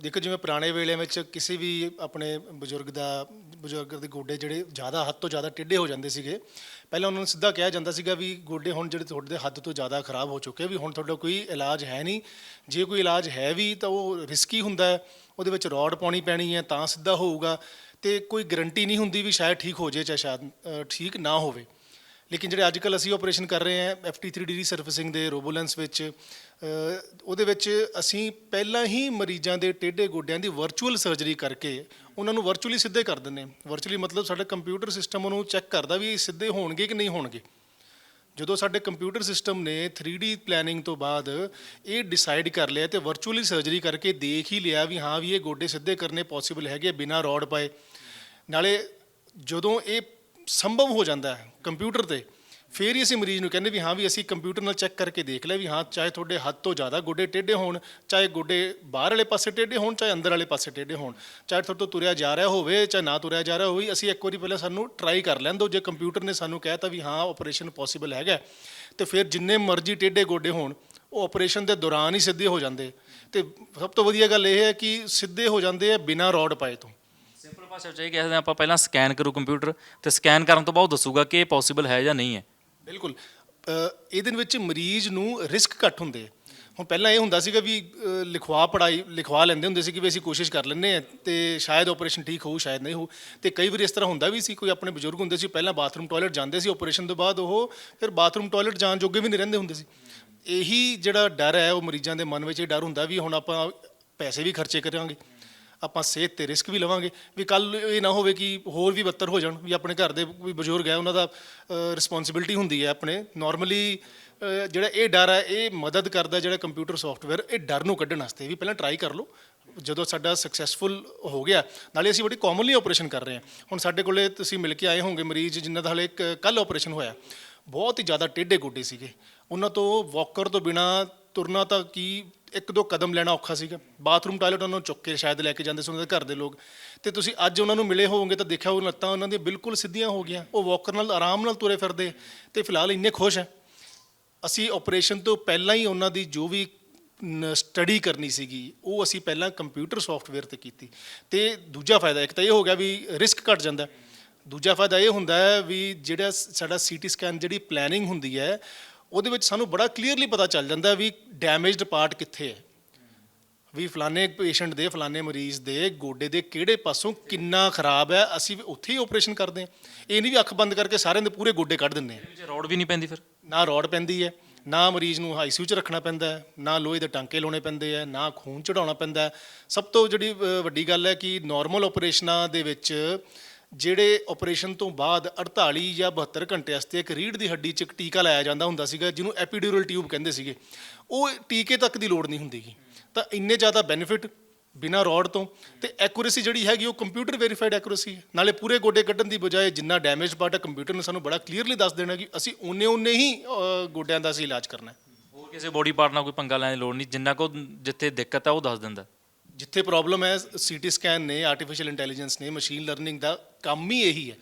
B: ਦੇਖੋ ਜਿਵੇਂ ਪੁਰਾਣੇ ਵੇਲੇ ਵਿੱਚ ਕਿਸੇ ਵੀ ਆਪਣੇ ਬਜ਼ੁਰਗ ਦਾ, ਬਜ਼ੁਰਗ ਦੇ ਗੋਡੇ ਜਿਹੜੇ ਜ਼ਿਆਦਾ ਹੱਦ ਤੋਂ ਜ਼ਿਆਦਾ ਟੇਢੇ ਹੋ ਜਾਂਦੇ ਸੀਗੇ, ਪਹਿਲਾਂ ਉਹਨਾਂ ਨੂੰ ਸਿੱਧਾ ਕਿਹਾ ਜਾਂਦਾ ਸੀਗਾ ਵੀ ਗੋਡੇ ਹੁਣ ਜਿਹੜੇ ਤੁਹਾਡੇ ਦੇ ਹੱਦ ਤੋਂ ਜ਼ਿਆਦਾ ਖਰਾਬ ਹੋ ਚੁੱਕੇ ਵੀ ਹੁਣ ਤੁਹਾਡਾ ਕੋਈ ਇਲਾਜ ਹੈ ਨਹੀਂ। ਜੇ ਕੋਈ ਇਲਾਜ ਹੈ ਵੀ ਤਾਂ ਉਹ ਰਿਸਕੀ ਹੁੰਦਾ ਹੈ, ਉਹਦੇ ਵਿੱਚ ਰੋਡ ਪਾਉਣੀ ਪੈਣੀ ਹੈ, ਤਾਂ ਸਿੱਧਾ ਹੋਊਗਾ ਤੇ ਕੋਈ ਗਰੰਟੀ ਨਹੀਂ ਹੁੰਦੀ ਵੀ ਸ਼ਾਇਦ ਠੀਕ ਹੋ ਜੇ ਚਾਹੇ ਸ਼ਾਇਦ ਠੀਕ ਨਾ ਹੋਵੇ। ਲੇਕਿਨ ਜਿਹੜੇ ਅੱਜ ਕੱਲ ਅਸੀਂ ਆਪਰੇਸ਼ਨ ਕਰ ਰਹੇ ਹਾਂ FT3D ਦੀ ਸਰਵਿਸਿੰਗ ਦੇ ਰੋਬੋਲੈਂਸ ਵਿੱਚ ਉਹਦੇ ਵਿੱਚ ਅਸੀਂ ਪਹਿਲਾਂ ਹੀ ਮਰੀਜ਼ਾਂ ਦੇ ਟੇਢੇ ਗੋਡਿਆਂ ਦੀ ਵਰਚੁਅਲ ਸਰਜਰੀ ਕਰਕੇ ਉਹਨਾਂ ਨੂੰ ਵਰਚੁਅਲੀ ਸਿੱਧੇ ਕਰ ਦਿੰਦੇ ਵਰਚੁਅਲੀ ਮਤਲਬ ਸਾਡਾ ਕੰਪਿਊਟਰ ਸਿਸਟਮ ਉਹਨੂੰ ਚੈੱਕ ਕਰਦਾ ਵੀ ਇਹ ਸਿੱਧੇ ਹੋਣਗੇ ਕਿ ਨਹੀਂ ਹੋਣਗੇ। ਜਦੋਂ ਸਾਡੇ ਕੰਪਿਊਟਰ ਸਿਸਟਮ ਨੇ 3D ਪਲੈਨਿੰਗ ਤੋਂ ਬਾਅਦ ਇਹ ਡਿਸਾਈਡ ਕਰ ਲਿਆ ਤੇ ਵਰਚੁਅਲੀ ਸਰਜਰੀ ਕਰਕੇ ਦੇਖ ਹੀ ਲਿਆ ਵੀ ਹਾਂ ਵੀ ਇਹ ਗੋਡੇ ਸਿੱਧੇ ਕਰਨੇ ਪੋਸੀਬਲ ਹੈਗੇ ਬਿਨਾਂ ਰੋਡ ਪਾਏ। ਨਾਲੇ ਜਦੋਂ ਇਹ ਸੰਭਵ ਹੋ ਜਾਂਦਾ ਹੈ ਕੰਪਿਊਟਰ ਤੇ। ਫਿਰ ਹੀ ਅਸੀਂ ਮਰੀਜ਼ ਨੂੰ ਕਹਿੰਦੇ ਵੀ ਹਾਂ ਵੀ ਅਸੀਂ ਕੰਪਿਊਟਰ ਨਾਲ ਚੈੱਕ ਕਰਕੇ ਦੇਖ ਲਿਆ ਵੀ ਹਾਂ, ਚਾਹੇ ਤੁਹਾਡੇ ਹੱਦ ਤੋਂ ਜ਼ਿਆਦਾ ਗੋਡੇ ਟੇਢੇ ਹੋਣ, ਚਾਹੇ ਗੋਡੇ ਬਾਹਰ ਵਾਲੇ ਪਾਸੇ ਟੇਢੇ ਹੋਣ, ਚਾਹੇ ਅੰਦਰ ਵਾਲੇ ਪਾਸੇ ਟੇਢੇ ਹੋਣ, ਚਾਹੇ ਤੁਹਾਡੇ ਤੋਂ ਤੁਰਿਆ ਜਾ ਰਿਹਾ ਹੋਵੇ ਚਾਹੇ ਨਾ ਤੁਰਿਆ ਜਾ ਰਿਹਾ ਹੋਵੇ, ਅਸੀਂ ਇੱਕ ਵਾਰੀ ਪਹਿਲਾਂ ਸਾਨੂੰ ਟਰਾਈ ਕਰ ਲੈਣ ਦਿਓ। ਜੇ ਕੰਪਿਊਟਰ ਨੇ ਸਾਨੂੰ ਕਹਿਤਾ ਵੀ ਹਾਂ ਆਪਰੇਸ਼ਨ ਪੋਸੀਬਲ ਹੈਗਾ ਤੇ ਫਿਰ ਜਿੰਨੇ ਮਰਜ਼ੀ ਟੇਢੇ ਗੋਡੇ ਹੋਣ, ਉਹ ਆਪਰੇਸ਼ਨ ਦੇ ਦੌਰਾਨ ਹੀ ਸਿੱਧੇ ਹੋ ਜਾਂਦੇ। ਤੇ ਸਭ ਤੋਂ ਵਧੀਆ ਗੱਲ ਇਹ ਹੈ ਕਿ ਸਿੱਧੇ ਹੋ ਜਾਂਦੇ ਆ ਬਿਨਾਂ ਰੋਡ ਪਾਏ ਤੋਂ।
A: ਭਾਸ਼ਾ ਵਿੱਚ ਇਹ ਕਹਿੰਦੇ ਹਾਂ ਆਪਾਂ ਪਹਿਲਾਂ ਸਕੈਨ ਕਰੂ ਕੰਪਿਊਟਰ ਤੇ ਸਕੈਨ ਕਰਨ ਤੋਂ ਬਾਅਦ ਦੱਸੂਗਾ ਕਿ ਇਹ ਪੋਸੀਬਲ ਹੈ ਜਾਂ ਨਹੀਂ ਹੈ।
B: ਬਿਲਕੁਲ। ਇਹਦੇ ਵਿੱਚ ਮਰੀਜ਼ ਨੂੰ ਰਿਸਕ ਘੱਟ ਹੁੰਦੇ ਆ। ਹੁਣ ਪਹਿਲਾਂ ਇਹ ਹੁੰਦਾ ਸੀਗਾ ਵੀ ਲਿਖਵਾ ਪੜਾਈ ਲਿਖਵਾ ਲੈਂਦੇ ਹੁੰਦੇ ਸੀ ਕਿ ਵੀ ਅਸੀਂ ਕੋਸ਼ਿਸ਼ ਕਰ ਲੈਂਦੇ ਆ ਤੇ ਸ਼ਾਇਦ ਆਪਰੇਸ਼ਨ ਠੀਕ ਹੋਊ, ਸ਼ਾਇਦ ਨਹੀਂ ਹੋਊ। ਤੇ ਕਈ ਵਾਰ ਇਸ ਤਰ੍ਹਾਂ ਹੁੰਦਾ ਵੀ ਸੀ, ਕੋਈ ਆਪਣੇ ਬਜ਼ੁਰਗ ਹੁੰਦੇ ਸੀ, ਪਹਿਲਾਂ ਬਾਥਰੂਮ ਟਾਇਲਟ ਜਾਂਦੇ ਸੀ ਆਪਰੇਸ਼ਨ ਤੋਂ ਬਾਅਦ ਉਹ ਫਿਰ ਬਾਥਰੂਮ ਟਾਇਲਟ ਜਾਣ ਜੋਗੇ ਵੀ ਨਹੀਂ ਰਹਿੰਦੇ ਹੁੰਦੇ ਸੀ। ਇਹੀ ਜਿਹੜਾ ਡਰ ਹੈ ਉਹ ਮਰੀਜ਼ਾਂ ਦੇ ਮਨ ਵਿੱਚ ਇਹ ਡਰ ਹੁੰਦਾ ਵੀ ਹੁਣ ਆਪਾਂ ਪੈਸੇ ਵੀ ਖਰਚੇ ਕਰਾਂਗੇ। ਆਪਾਂ ਸਿਹਤ ਤੇ ਰਿਸਕ ਵੀ ਲਵਾਂਗੇ। ਵੀ ਕੱਲ ਇਹ ਨਾ ਹੋਵੇ ਕਿ ਹੋਰ ਵੀ ਬੱਤਰ ਹੋ ਜਾਣ, ਵੀ ਆਪਣੇ ਘਰ ਦੇ ਕੋਈ ਬਜ਼ੁਰਗ ਹੈ, ਉਹਨਾਂ ਦਾ ਰਿਸਪੌਂਸਿਬਿਲਟੀ ਹੁੰਦੀ ਹੈ ਆਪਣੇ। ਨਾਰਮਲੀ ਜਿਹੜਾ ਇਹ ਡਰ ਹੈ, ਇਹ ਮਦਦ ਕਰਦਾ ਜਿਹੜਾ ਕੰਪਿਊਟਰ ਸੌਫਟਵੇਅਰ ਇਹ ਡਰ ਨੂੰ ਕੱਢਣ ਵਾਸਤੇ ਵੀ ਪਹਿਲਾਂ ਟਰਾਈ ਕਰ ਲਓ। ਜਦੋਂ ਸਾਡਾ ਸਕਸੈਸਫੁਲ ਹੋ ਗਿਆ, ਨਾਲੇ ਅਸੀਂ ਬੜੀ ਕਾਮਨਲੀ ਆਪਰੇਸ਼ਨ ਕਰ ਰਹੇ ਹਾਂ। ਹੁਣ ਸਾਡੇ ਕੋਲੇ ਤੁਸੀਂ ਮਿਲ ਕੇ ਆਏ ਹੋਵੋਗੇ ਮਰੀਜ਼, ਜਿਨ੍ਹਾਂ ਦਾ ਹਲੇ ਕੱਲ ਆਪਰੇਸ਼ਨ ਹੋਇਆ। ਬਹੁਤ ਹੀ ਜ਼ਿਆਦਾ ਟੇਢੇ ਗੋਡੇ ਸੀਗੇ। ਉਹਨਾਂ ਤੋਂ ਵਾਕਰ ਤੋਂ ਬਿਨਾ ਤੁਰਨਾ ਤਾਂ ਕੀ ਇੱਕ ਦੋ ਕਦਮ ਲੈਣਾ ਔਖਾ ਸੀਗਾ। ਬਾਥਰੂਮ ਟਾਇਲਟ ਉਹਨਾਂ ਨੂੰ ਚੁੱਕ ਕੇ ਸ਼ਾਇਦ ਲੈ ਕੇ ਜਾਂਦੇ ਸੀ, ਉਹਨਾਂ ਦੇ ਘਰ ਦੇ ਲੋਕ। ਤੇ ਤੁਸੀਂ ਅੱਜ ਉਹਨਾਂ ਨੂੰ ਮਿਲੇ ਹੋਵੋਗੇ ਤਾਂ ਦੇਖਿਆ ਉਹ ਲੱਤਾਂ ਉਹਨਾਂ ਦੀਆਂ ਬਿਲਕੁਲ ਸਿੱਧੀਆਂ ਹੋ ਗਈਆਂ। ਉਹ ਵਾਕਰ ਨਾਲ ਆਰਾਮ ਨਾਲ ਤੁਰੇ ਫਿਰਦੇ ਤੇ ਫਿਲਹਾਲ ਇੰਨੇ ਖੁਸ਼ ਹੈ। ਅਸੀਂ ਆਪਰੇਸ਼ਨ ਤੋਂ ਪਹਿਲਾਂ ਹੀ ਉਹਨਾਂ ਦੀ ਜੋ ਵੀ ਸਟੱਡੀ ਕਰਨੀ ਸੀਗੀ, ਉਹ ਅਸੀਂ ਪਹਿਲਾਂ ਕੰਪਿਊਟਰ ਸੌਫਟਵੇਅਰ ਤੇ ਕੀਤੀ। ਤੇ ਦੂਜਾ ਫਾਇਦਾ, ਇੱਕ ਤਾਂ ਇਹ ਹੋ ਗਿਆ ਵੀ ਰਿਸਕ ਘਟ ਜਾਂਦਾ। ਦੂਜਾ ਫਾਇਦਾ ਇਹ ਹੁੰਦਾ ਹੈ ਵੀ ਜਿਹੜਾ ਸਾਡਾ ਸੀਟੀ ਸਕੈਨ ਜਿਹੜੀ ਪਲੈਨਿੰਗ ਹੁੰਦੀ ਹੈ ਉਹਦੇ ਵਿੱਚ ਸਾਨੂੰ ਬੜਾ ਕਲੀਅਰਲੀ ਪਤਾ ਚੱਲ ਜਾਂਦਾ ਵੀ ਡੈਮੇਜਡ ਪਾਰਟ ਕਿੱਥੇ ਹੈ। ਵੀ ਫਲਾਣੇ ਪੇਸ਼ੈਂਟ ਦੇ ਫਲਾਣੇ ਮਰੀਜ਼ ਦੇ ਗੋਡੇ ਦੇ ਕਿਹੜੇ ਪਾਸੋਂ ਕਿੰਨਾ ਖਰਾਬ ਹੈ ਅਸੀਂ ਉੱਥੇ ਹੀ ਆਪਰੇਸ਼ਨ ਕਰਦੇ ਹਾਂ। ਇਹ ਨਹੀਂ ਵੀ ਅੱਖ ਬੰਦ ਕਰਕੇ ਸਾਰਿਆਂ ਦੇ ਪੂਰੇ ਗੋਡੇ ਕੱਢ ਦਿੰਦੇ ਹਾਂ।
A: ਵਿੱਚ ਰੋਡ ਵੀ ਨਹੀਂ ਪੈਂਦੀ ਫਿਰ?
B: ਨਾ ਰੋਡ ਪੈਂਦੀ ਹੈ ਨਾ ਮਰੀਜ਼ ਨੂੰ ਆਈਸੀਯੂ 'ਚ ਰੱਖਣਾ ਪੈਂਦਾ ਹੈ ਨਾ ਲੋਹੇ ਦੇ ਟਾਂਕੇ ਲਾਉਣੇ ਪੈਂਦੇ ਆ ਨਾ ਖੂਨ ਚੜਾਉਣਾ ਪੈਂਦਾ। ਸਭ ਤੋਂ ਜਿਹੜੀ ਵੱਡੀ ਗੱਲ ਹੈ ਕਿ ਨਾਰਮਲ ਆਪਰੇਸ਼ਨਾਂ ਦੇ ਵਿੱਚ ਜਿਹੜੇ ਆਪਰੇਸ਼ਨ ਤੋਂ ਬਾਅਦ 48 ਜਾਂ 72 ਘੰਟੇ ਵਾਸਤੇ ਇੱਕ ਰੀੜ ਦੀ ਹੱਡੀ 'ਚ ਇੱਕ ਟੀਕਾ ਲਾਇਆ ਜਾਂਦਾ ਹੁੰਦਾ ਸੀਗਾ, ਜਿਹਨੂੰ ਐਪੀਡਿਊਰਲ ਟਿਊਬ ਕਹਿੰਦੇ ਸੀਗੇ। ਉਹ ਟੀਕੇ ਤੱਕ ਦੀ ਲੋੜ ਨਹੀਂ ਹੁੰਦੀਗੀ ਤਾਂ ਇੰਨੇ ਜ਼ਿਆਦਾ ਬੈਨੀਫਿਟ ਬਿਨਾ ਰੋਡ ਤੋਂ, ਤੇ ਐਕੂਰੇਸੀ ਜਿਹੜੀ ਹੈਗੀ ਉਹ ਕੰਪਿਊਟਰ ਵੈਰੀਫਾਈਡ ਐਕੂਰੇਸੀ ਹੈ। ਨਾਲੇ ਪੂਰੇ ਗੋਡੇ ਕੱਢਣ ਦੀ ਬਜਾਏ ਜਿੰਨਾ ਡੈਮੇਜ ਪਾਰਟ ਹੈ ਕੰਪਿਊਟਰ ਨੇ ਸਾਨੂੰ ਬੜਾ ਕਲੀਅਰਲੀ ਦੱਸ ਦੇਣਾ ਕਿ ਅਸੀਂ ਉਹਨੇ ਉਹਨੇ ਹੀ ਗੋਡਿਆਂ ਦਾ ਅਸੀਂ ਇਲਾਜ ਕਰਨਾ ਹੈ।
A: ਹੋਰ ਕਿਸੇ ਬੋਡੀ ਪਾਰਟ ਨਾਲ ਕੋਈ ਪੰਗਾ ਲੈਣ ਦੀ ਲੋੜ ਨਹੀਂ, ਜਿੰਨਾ ਕੋ ਜਿੱਥੇ ਦਿੱਕਤ ਹੈ ਉਹ ਦੱਸ ਦਿੰਦਾ।
B: ਜਿੱਥੇ ਪ੍ਰੋਬਲਮ ਹੈ ਸੀਟੀ ਸਕੈਨ ਨੇ ਆਰਟੀਫੀਸ਼ੀਅਲ ਇੰਟੈਲੀਜੈਂਸ ਨੇ ਮਸ਼ੀਨ ਲਰਨਿੰਗ ਦਾ ਕੰਮ ਹੀ ਇਹੀ ਹੈ।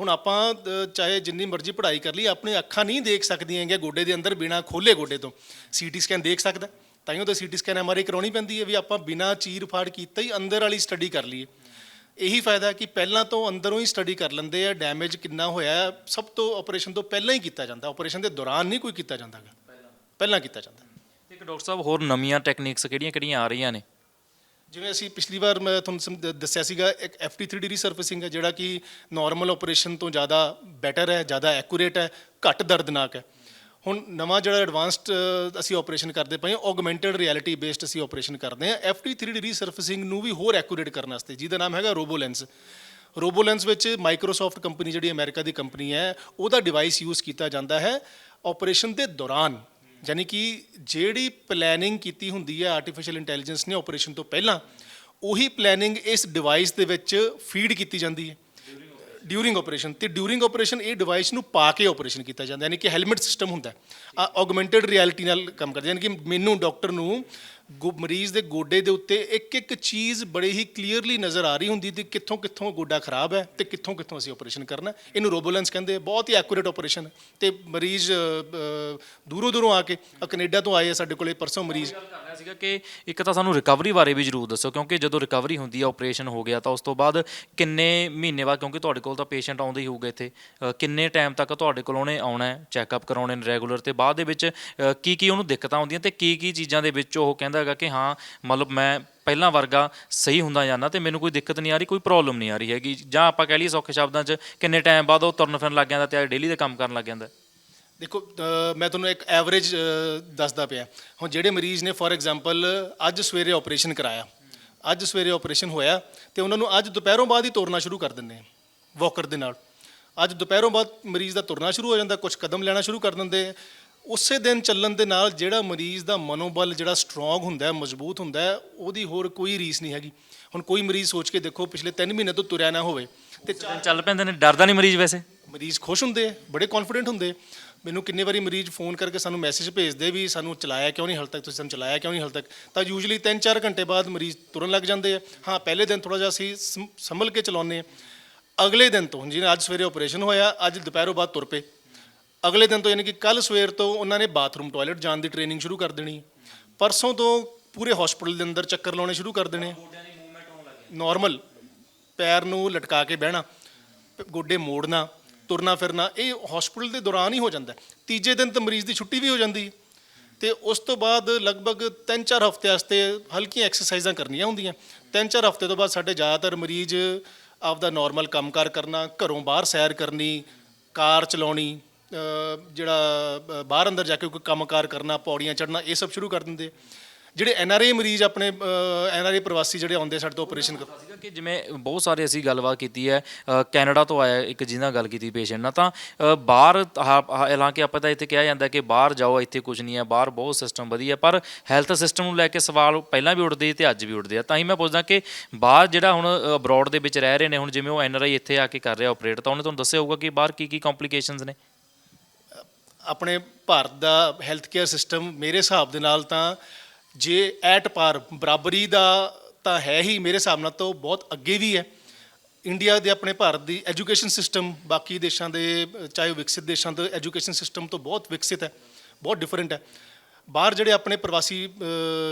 B: ਹੁਣ ਆਪਾਂ ਚਾਹੇ ਜਿੰਨੀ ਮਰਜ਼ੀ ਪੜ੍ਹਾਈ ਕਰ ਲਈ, ਆਪਣੀ ਅੱਖਾਂ ਨਹੀਂ ਦੇਖ ਸਕਦੀਆਂ ਹੈਗੀਆਂ ਗੋਡੇ ਦੇ ਅੰਦਰ ਬਿਨਾ ਖੋਲੇ ਗੋਡੇ ਤੋਂ। ਸੀਟੀ ਸਕੈਨ ਦੇਖ ਸਕਦਾ ਤਾਂ ਹੀ। ਉਹ ਤਾਂ ਸੀਟੀ ਸਕੈਨ ਐਮਆਰਆਈ ਕਰਾਉਣੀ ਪੈਂਦੀ ਹੈ ਵੀ ਆਪਾਂ ਬਿਨਾ ਚੀਰ ਫਾੜ ਕੀਤਾ ਹੀ ਅੰਦਰ ਵਾਲੀ ਸਟੱਡੀ ਕਰ ਲਈਏ। ਇਹੀ ਫਾਇਦਾ ਕਿ ਪਹਿਲਾਂ ਤੋਂ ਅੰਦਰੋਂ ਹੀ ਸਟੱਡੀ ਕਰ ਲੈਂਦੇ ਆ ਡੈਮੇਜ ਕਿੰਨਾ ਹੋਇਆ, ਸਭ ਤੋਂ ਆਪਰੇਸ਼ਨ ਤੋਂ ਪਹਿਲਾਂ ਹੀ ਕੀਤਾ ਜਾਂਦਾ। ਆਪਰੇਸ਼ਨ ਦੇ ਦੌਰਾਨ ਨਹੀਂ ਕੋਈ ਕੀਤਾ ਜਾਂਦਾਗਾ। ਪਹਿਲਾਂ। ਕੀਤਾ ਜਾਂਦਾ।
A: ਇੱਕ ਡਾਕਟਰ ਸਾਹਿਬ, ਹੋਰ ਨਵੀਆਂ ਟੈਕਨੀਕਸ ਕਿਹੜੀਆਂ ਕਿਹੜੀਆਂ ਆ ਰਹੀਆਂ ਨੇ?
B: ਜਿਵੇਂ ਅਸੀਂ ਪਿਛਲੀ ਵਾਰ ਮੈਂ ਤੁਹਾਨੂੰ ਸਮ- ਦੱਸਿਆ ਸੀਗਾ, ਇੱਕ FT3D ਰੀਸਰਫੇਸਿੰਗ ਹੈ, ਜਿਹੜਾ ਕਿ ਨਾਰਮਲ ਆਪਰੇਸ਼ਨ ਤੋਂ ਜ਼ਿਆਦਾ ਬੈਟਰ ਹੈ, ਜ਼ਿਆਦਾ ਐਕੂਰੇਟ ਹੈ, ਘੱਟ ਦਰਦਨਾਕ ਹੈ। ਹੁਣ ਨਵਾਂ ਜਿਹੜਾ ਐਡਵਾਂਸਡ ਅਸੀਂ ਆਪਰੇਸ਼ਨ ਕਰਦੇ ਪਏ ਹਾਂ ਆਗਮੈਂਟਡ ਰਿਐਲਿਟੀ ਬੇਸਡ ਅਸੀਂ ਆਪਰੇਸ਼ਨ ਕਰਦੇ ਹਾਂ। FT3D ਰੀਸਰਫੇਸਿੰਗ ਨੂੰ ਵੀ ਹੋਰ ਐਕੂਰੇਟ ਕਰਨ ਵਾਸਤੇ, ਜਿਹਦਾ ਨਾਮ ਹੈਗਾ ਰੋਬੋਲੈਂਸ ਰੋਬੋਲੈਂਸ ਵਿੱਚ ਮਾਈਕਰੋਸਾਫਟ ਕੰਪਨੀ ਜਿਹੜੀ ਅਮਰੀਕਾ ਦੀ ਕੰਪਨੀ ਹੈ, ਉਹਦਾ ਡਿਵਾਈਸ ਯੂਜ਼ ਕੀਤਾ ਜਾਂਦਾ ਹੈ ਆਪਰੇਸ਼ਨ ਦੇ ਦੌਰਾਨ। ਯਾਨੀ ਕਿ ਜਿਹੜੀ ਪਲੈਨਿੰਗ ਕੀਤੀ ਹੁੰਦੀ ਹੈ ਆਰਟੀਫੀਸ਼ੀਅਲ ਇੰਟੈਲੀਜੈਂਸ ਨੇ ਆਪਰੇਸ਼ਨ ਤੋਂ ਪਹਿਲਾਂ, ਉਹੀ ਪਲੈਨਿੰਗ ਇਸ ਡਿਵਾਈਸ ਦੇ ਵਿੱਚ ਫੀਡ ਕੀਤੀ ਜਾਂਦੀ ਹੈ। ਡਿਊਰਿੰਗ ਆਪਰੇਸ਼ਨ ਤੇ ਡਿਊਰਿੰਗ ਆਪਰੇਸ਼ਨ ਇਹ ਡਿਵਾਈਸ ਨੂੰ ਪਾ ਕੇ ਆਪਰੇਸ਼ਨ ਕੀਤਾ ਜਾਂਦਾ, ਯਾਨੀ ਕਿ ਹੈਲਮਟ ਸਿਸਟਮ ਹੁੰਦਾ ਆ ਆਗਮੈਂਟਡ ਰਿਐਲਿਟੀ ਨਾਲ ਕੰਮ ਕਰਦਾ ਯਾਨੀ ਕਿ ਮੈਨੂੰ ਡਾਕਟਰ ਨੂੰ ਗੋ- ਮਰੀਜ਼ ਦੇ ਗੋਡੇ ਦੇ ਉੱਤੇ ਇੱਕ ਇੱਕ ਚੀਜ਼ ਬੜੇ ਹੀ ਕਲੀਅਰਲੀ ਨਜ਼ਰ ਆ ਰਹੀ ਹੁੰਦੀ ਤੇ ਕਿੱਥੋਂ ਕਿੱਥੋਂ ਗੋਡਾ ਖਰਾਬ ਹੈ ਤੇ ਕਿੱਥੋਂ ਕਿੱਥੋਂ ਅਸੀਂ ਆਪਰੇਸ਼ਨ ਕਰਨਾ ਹੈ। ਇਹਨੂੰ ਰੋਬੋਲੈਂਸ ਕਹਿੰਦੇ ਆ। ਬਹੁਤ ਹੀ ਐਕੂਰੇਟ ਆਪਰੇਸ਼ਨ ਹੈ। ਤੇ ਮਰੀਜ਼ ਦੂਰੋਂ ਦੂਰੋਂ ਆ ਕੇ ਆਹ ਕੈਨੇਡਾ ਤੋਂ ਆਏ ਆ ਸਾਡੇ ਕੋਲੇ ਪਰਸੋਂ ਮਰੀਜ਼।
A: ਗੱਲ ਰਿਹਾ ਸੀਗਾ ਕਿ ਇੱਕ ਤਾਂ ਸਾਨੂੰ ਰਿਕਵਰੀ ਬਾਰੇ ਵੀ ਜ਼ਰੂਰ ਦੱਸੋ ਕਿਉਂਕਿ ਜਦੋਂ ਰਿਕਵਰੀ ਹੁੰਦੀ ਆ ਆਪਰੇਸ਼ਨ ਹੋ ਗਿਆ ਤਾਂ ਉਸ ਤੋਂ ਬਾਅਦ ਕਿੰਨੇ ਮਹੀਨੇ ਬਾਅਦ ਕਿਉਂਕਿ ਤੁਹਾਡੇ ਕੋਲ ਤਾਂ ਪੇਸ਼ੈਂਟ ਆਉਂਦੇ ਹੀ ਹੋਊਗੇ ਇੱਥੇ ਅ, ਕਿੰਨੇ ਟਾਈਮ ਤੱਕ ਤੁਹਾਡੇ ਕੋਲ ਉਹਨੇ ਆਉਣਾ ਚੈੱਕਅਪ ਕਰਾਉਣੇ ਨੇ ਰੈਗੂਲਰ ਤੇ ਬਾਅਦ ਦੇ ਵਿੱਚ ਅ, ਕੀ ਕੀ ਉਹਨੂੰ ਦਿੱਕਤਾਂ ਆਉਂਦੀਆਂ ਤੇ ਕੀ ਕੀ ਚੀਜ਼ਾਂ ਦੇ ਵਿੱਚ ਉਹ ਕਹਿੰਦਾ ਹੈਗਾ ਕਿ ਹਾਂ ਮਤਲਬ ਮੈਂ ਪਹਿਲਾਂ ਵਰਗਾ ਸਹੀ ਹੁੰਦਾ ਜਾਂਦਾ ਤੇ ਮੈਨੂੰ ਕੋਈ ਦਿੱਕਤ ਨਹੀਂ ਆ ਰਹੀ, ਕੋਈ ਪ੍ਰੋਬਲਮ ਨਹੀਂ ਆ ਰਹੀ ਹੈਗੀ। ਜਾਂ ਆਪਾਂ ਕਹਿ ਲਈਏ ਸੌਖੇ ਸ਼ਬਦਾਂ 'ਚ, ਕਿੰਨੇ ਟਾਈਮ ਬਾਅਦ ਉਹ ਤੁਰਨ ਫਿਰਨ ਲੱਗ ਜਾਂਦਾ ਤੇ ਡੇਲੀ ਦੇ ਕੰਮ ਕਰਨ ਲੱਗ ਜਾਂਦਾ।
B: ਦੇਖੋ ਮੈਂ ਤੁਹਾਨੂੰ ਇੱਕ ਐਵਰੇਜ ਦੱਸਦਾ ਪਿਆ। ਹੁਣ ਜਿਹੜੇ ਮਰੀਜ਼ ਨੇ ਫੋਰ ਐਗਜ਼ਾਮਪਲ ਅੱਜ ਸਵੇਰੇ ਆਪਰੇਸ਼ਨ ਕਰਾਇਆ। ਅੱਜ ਸਵੇਰੇ ਆਪਰੇਸ਼ਨ ਹੋਇਆ ਤੇ ਉਹਨਾਂ ਨੂੰ ਅੱਜ ਦੁਪਹਿਰੋਂ ਬਾਅਦ ਹੀ ਤੁਰਨਾ ਸ਼ੁਰੂ ਕਰ ਦਿੰਦੇ ਆ ਵਾਕਰ ਦੇ ਨਾਲ। ਅੱਜ ਦੁਪਹਿਰੋਂ ਬਾਅਦ ਮਰੀਜ਼ ਦਾ ਤੁਰਨਾ ਸ਼ੁਰੂ ਹੋ ਜਾਂਦਾ ਕੁਝ ਕਦਮ ਲੈਣਾ ਸ਼ੁਰੂ ਕਰ ਦਿੰਦੇ ਉਸੇ ਦਿਨ ਚੱਲਣ ਦੇ ਨਾਲ ਜਿਹੜਾ ਮਰੀਜ਼ ਦਾ ਮਨੋਬਲ ਜਿਹੜਾ ਸਟਰੋਂਗ ਹੁੰਦਾ ਹੈ ਮਜ਼ਬੂਤ ਹੁੰਦਾ ਹੈ ਉਹਦੀ ਹੋਰ ਕੋਈ ਰੀਸ ਨਹੀਂ ਹੈਗੀ। ਹੁਣ ਕੋਈ ਮਰੀਜ਼ ਸੋਚ ਕੇ ਦੇਖੋ ਪਿਛਲੇ 3 ਮਹੀਨੇ ਤੋਂ ਤੁਰਿਆ ਨਾ ਹੋਵੇ। ਤੇ
A: ਚੱਲ ਪੈਂਦੇ ਨੇ ਡਰਦਾ ਨਹੀਂ ਮਰੀਜ਼ ਵੈਸੇ?
B: ਮਰੀਜ਼ ਖੁਸ਼ ਹੁੰਦੇ ਆ ਬੜੇ ਕੌਨਫੀਡੈਂਟ ਹੁੰਦੇ ਆ। ਮੈਨੂੰ ਕਿੰਨੇ ਵਾਰੀ ਮਰੀਜ਼ ਫੋਨ ਕਰਕੇ ਸਾਨੂੰ ਮੈਸੇਜ ਭੇਜਦੇ ਵੀ ਸਾਨੂੰ ਚਲਾਇਆ ਕਿਉਂ ਨਹੀਂ ਹਾਲ ਤੱਕ ਤੁਸੀਂ ਸਾਨੂੰ ਚਲਾਇਆ ਕਿਉਂ ਨਹੀਂ ਹਾਲ ਤੱਕ। ਤਾਂ ਯੂਜੂਲੀ 3-4 ਘੰਟੇ ਬਾਅਦ ਮਰੀਜ਼ ਤੁਰਨ ਲੱਗ ਜਾਂਦੇ ਆ। ਹਾਂ ਪਹਿਲੇ ਦਿਨ ਥੋੜਾ ਜਿਹਾ ਅਸੀਂ ਸੰ- ਸੰਭਲ ਕੇ ਚਲਾਉਂਦੇ ਆ। ਅਗਲੇ ਦਿਨ ਤੋਂ ਜਿਵੇਂ ਅੱਜ ਸਵੇਰੇ ਆਪਰੇਸ਼ਨ ਹੋਇਆ ਅੱਜ ਦੁਪਹਿਰੋਂ ਬਾਅਦ ਤੁਰ ਪਏ। ਅਗਲੇ ਦਿਨ ਤੋਂ ਯਾਨੀ ਕਿ ਕੱਲ ਸਵੇਰ ਤੋਂ ਉਹਨਾਂ ਨੇ ਬਾਥਰੂਮ ਟਾਇਲਟ ਜਾਣ ਦੀ ਟ੍ਰੇਨਿੰਗ ਸ਼ੁਰੂ ਕਰ ਦੇਣੀ। ਪਰਸੋਂ ਤੋਂ ਪੂਰੇ ਹਸਪੀਟਲ ਦੇ ਅੰਦਰ ਚੱਕਰ ਲਾਉਣੇ ਸ਼ੁਰੂ ਕਰ ਦੇਣੇ। ਨਾਰਮਲ ਪੈਰ ਨੂੰ ਲਟਕਾ ਕੇ ਬਹਿਣਾ, ਗੋਡੇ ਮੋੜਨਾ, ਤੁਰਨਾ ਫਿਰਨਾ, ਇਹ ਹਸਪੀਟਲ ਦੇ ਦੌਰਾਨ ਹੀ ਹੋ ਜਾਂਦਾ ਤੀਜੇ ਦਿਨ ਤਾਂ ਮਰੀਜ਼ ਦੀ ਛੁੱਟੀ ਵੀ ਹੋ ਜਾਂਦੀ ਹੈ। ਤੇ ਉਸ ਤੋਂ ਬਾਅਦ ਲਗਭਗ 3-4 ਹਫ਼ਤੇ ਵਾਸਤੇ ਹਲਕੀਆਂ ਐਕਸਰਸਾਈਜ਼ਾਂ ਕਰਨੀਆਂ ਹੁੰਦੀਆਂ। 3-4 ਹਫ਼ਤੇ ਤੋਂ ਬਾਅਦ ਸਾਡੇ ਜ਼ਿਆਦਾਤਰ ਮਰੀਜ਼ ਆਪਦਾ ਨਾਰਮਲ ਕੰਮਕਾਰ ਕਰਨਾ, ਘਰੋਂ ਬਾਹਰ ਸੈਰ ਕਰਨੀ, ਕਾਰ ਚਲਾਉਣੀ ਜਿਹੜਾ ਬਾਹਰ ਅੰਦਰ ਜਾ ਕੇ ਕੋਈ ਕੰਮਕਾਰ ਕਰਨਾ, ਪੌੜੀਆਂ ਚੜ੍ਹਨਾ, ਇਹ ਸਭ ਸ਼ੁਰੂ ਕਰ ਦਿੰਦੇ ਜਿਹੜੇ ਐਨ ਆਰ ਆਈ ਮਰੀਜ਼ ਆਪਣੇ ਐਨ ਆਰ ਆਈ ਪ੍ਰਵਾਸੀ ਜਿਹੜੇ ਆਉਂਦੇ ਸਾਡੇ ਤੋਂ ਆਪਰੇਸ਼ਨ ਕਰ
A: ਸੀਗਾ ਕਿ ਜਿਵੇਂ ਬਹੁਤ ਸਾਰੇ ਅਸੀਂ ਗੱਲਬਾਤ ਕੀਤੀ ਹੈ ਕੈਨੇਡਾ ਤੋਂ ਆਇਆ ਇੱਕ ਜਿਹਨਾਂ ਗੱਲ ਕੀਤੀ ਪੇਸ਼ੈਂਟ ਨਾਲ, ਤਾਂ ਬਾਹਰ ਹਾਲਾਂਕਿ ਆਪਾਂ ਤਾਂ ਇੱਥੇ ਕਿਹਾ ਜਾਂਦਾ ਕਿ ਬਾਹਰ ਜਾਓ, ਇੱਥੇ ਕੁਝ ਨਹੀਂ ਹੈ, ਬਾਹਰ ਬਹੁਤ ਸਿਸਟਮ ਵਧੀਆ, ਪਰ ਹੈਲਥ ਸਿਸਟਮ ਨੂੰ ਲੈ ਕੇ ਸਵਾਲ ਪਹਿਲਾਂ ਵੀ ਉੱਠਦੇ ਤੇ ਅੱਜ ਵੀ ਉੱਠਦੇ ਆ। ਤਾਂ ਹੀ ਮੈਂ ਪੁੱਛਦਾ ਕਿ ਬਾਹਰ ਜਿਹੜਾ ਹੁਣ ਅਬਰੋਡ ਦੇ ਵਿੱਚ ਰਹਿ ਰਹੇ ਨੇ, ਹੁਣ ਜਿਵੇਂ ਉਹ ਐੱਨ ਆਰ ਆਈ ਇੱਥੇ ਆ ਕੇ ਕਰ ਰਿਹਾ ਆਪਰੇਟ ਤਾਂ ਉਹਨੇ ਤੁਹਾਨੂੰ ਦੱਸਿਆ ਹੋਊਗਾ ਕਿ ਬਾਹਰ ਕੀ ਕੀ ਕੰਪਲਿਕੇਸ਼ਨਸ ਨੇ?
B: ਆਪਣੇ ਭਾਰਤ ਦਾ ਹੈਲਥ ਕੇਅਰ ਸਿਸਟਮ ਮੇਰੇ ਹਿਸਾਬ ਦੇ ਨਾਲ ਤਾਂ ਜੇ ਐਟ ਪਾਰ ਬਰਾਬਰੀ ਦਾ ਤਾਂ ਹੈ ਹੀ ਮੇਰੇ ਹਿਸਾਬ ਨਾਲ ਤਾਂ ਉਹ ਬਹੁਤ ਅੱਗੇ ਵੀ ਹੈ। ਇੰਡੀਆ ਦੇ ਆਪਣੇ ਭਾਰਤ ਦੀ ਐਜੂਕੇਸ਼ਨ ਸਿਸਟਮ ਬਾਕੀ ਦੇਸ਼ਾਂ ਦੇ, ਚਾਹੇ ਉਹ ਵਿਕਸਿਤ ਦੇਸ਼ਾਂ ਤੋਂ ਐਜੂਕੇਸ਼ਨ ਸਿਸਟਮ ਤੋਂ ਬਹੁਤ ਵਿਕਸਿਤ ਹੈ, ਬਹੁਤ ਡਿਫਰੈਂਟ ਹੈ। ਬਾਹਰ ਜਿਹੜੇ ਆਪਣੇ ਪ੍ਰਵਾਸੀ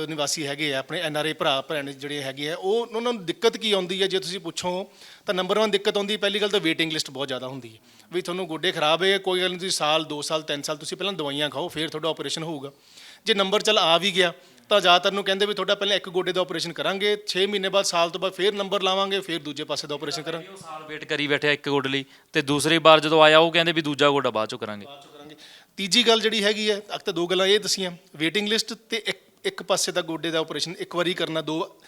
B: ਨਿਵਾਸੀ ਹੈਗੇ ਆ ਆਪਣੇ ਐਨ ਆਰ ਆਈ ਭਰਾ ਭੈਣ ਜਿਹੜੇ ਹੈਗੇ ਆ ਉਹ ਉਹਨਾਂ ਨੂੰ ਦਿੱਕਤ ਕੀ ਆਉਂਦੀ ਹੈ ਜੇ ਤੁਸੀਂ ਪੁੱਛੋ ਤਾਂ ਨੰਬਰ 1 ਦਿੱਕਤ ਆਉਂਦੀ ਪਹਿਲੀ ਗੱਲ ਤਾਂ ਵੇਟਿੰਗ ਲਿਸਟ ਬਹੁਤ ਜ਼ਿਆਦਾ ਹੁੰਦੀ ਹੈ। ਵੀ ਤੁਹਾਨੂੰ ਗੋਡੇ ਖਰਾਬ ਹੈ ਕੋਈ ਗੱਲ ਨਹੀਂ ਤੁਸੀਂ ਸਾਲ 2 ਸਾਲ 3 ਸਾਲ ਤੁਸੀਂ ਪਹਿਲਾਂ ਦਵਾਈਆਂ ਖਾਓ ਫਿਰ ਤੁਹਾਡਾ ਆਪਰੇਸ਼ਨ ਹੋਊਗਾ। ਜੇ ਨੰਬਰ ਚੱਲ ਆ ਵੀ ਗਿਆ ਤਾਂ ਜ਼ਿਆਦਾਤਰ ਨੂੰ ਕਹਿੰਦੇ ਵੀ ਤੁਹਾਡਾ ਪਹਿਲਾਂ ਇੱਕ ਗੋਡੇ ਦਾ ਆਪਰੇਸ਼ਨ ਕਰਾਂਗੇ 6 ਮਹੀਨੇ ਬਾਅਦ ਸਾਲ ਤੋਂ ਬਾਅਦ ਫਿਰ ਨੰਬਰ ਲਾਵਾਂਗੇ ਫਿਰ ਦੂਜੇ ਪਾਸੇ ਦਾ ਆਪਰੇਸ਼ਨ ਕਰਾਂਗੇ।
A: ਉਹ ਸਾਲ ਵੇਟ ਕਰੀ ਬੈਠਿਆ ਇੱਕ ਗੋਡੇ ਲਈ ਤੇ ਦੂਸਰੀ ਵਾਰ ਜਦੋਂ ਆਇਆ ਉਹ ਕਹਿੰਦੇ ਵੀ ਦੂਜਾ ਗੋਡਾ ਬਾਅਦ ਚੋਂ ਕਰਾਂਗੇ।
B: ਤੀਜੀ ਗੱਲ ਜਿਹੜੀ ਹੈਗੀ ਹੈ ਅਕ ਤਾਂ ਦੋ ਗੱਲਾਂ ਇਹ ਦਸੀਆਂ ਵੇਟਿੰਗ ਲਿਸਟ ਤੇ ਇੱਕ ਇੱਕ ਪਾਸੇ ਦਾ ਗੋਡੇ ਦਾ ਆਪਰੇਸ਼ਨ ਇੱਕ ਵਾਰੀ ਕਰਨਾ, ਦੋ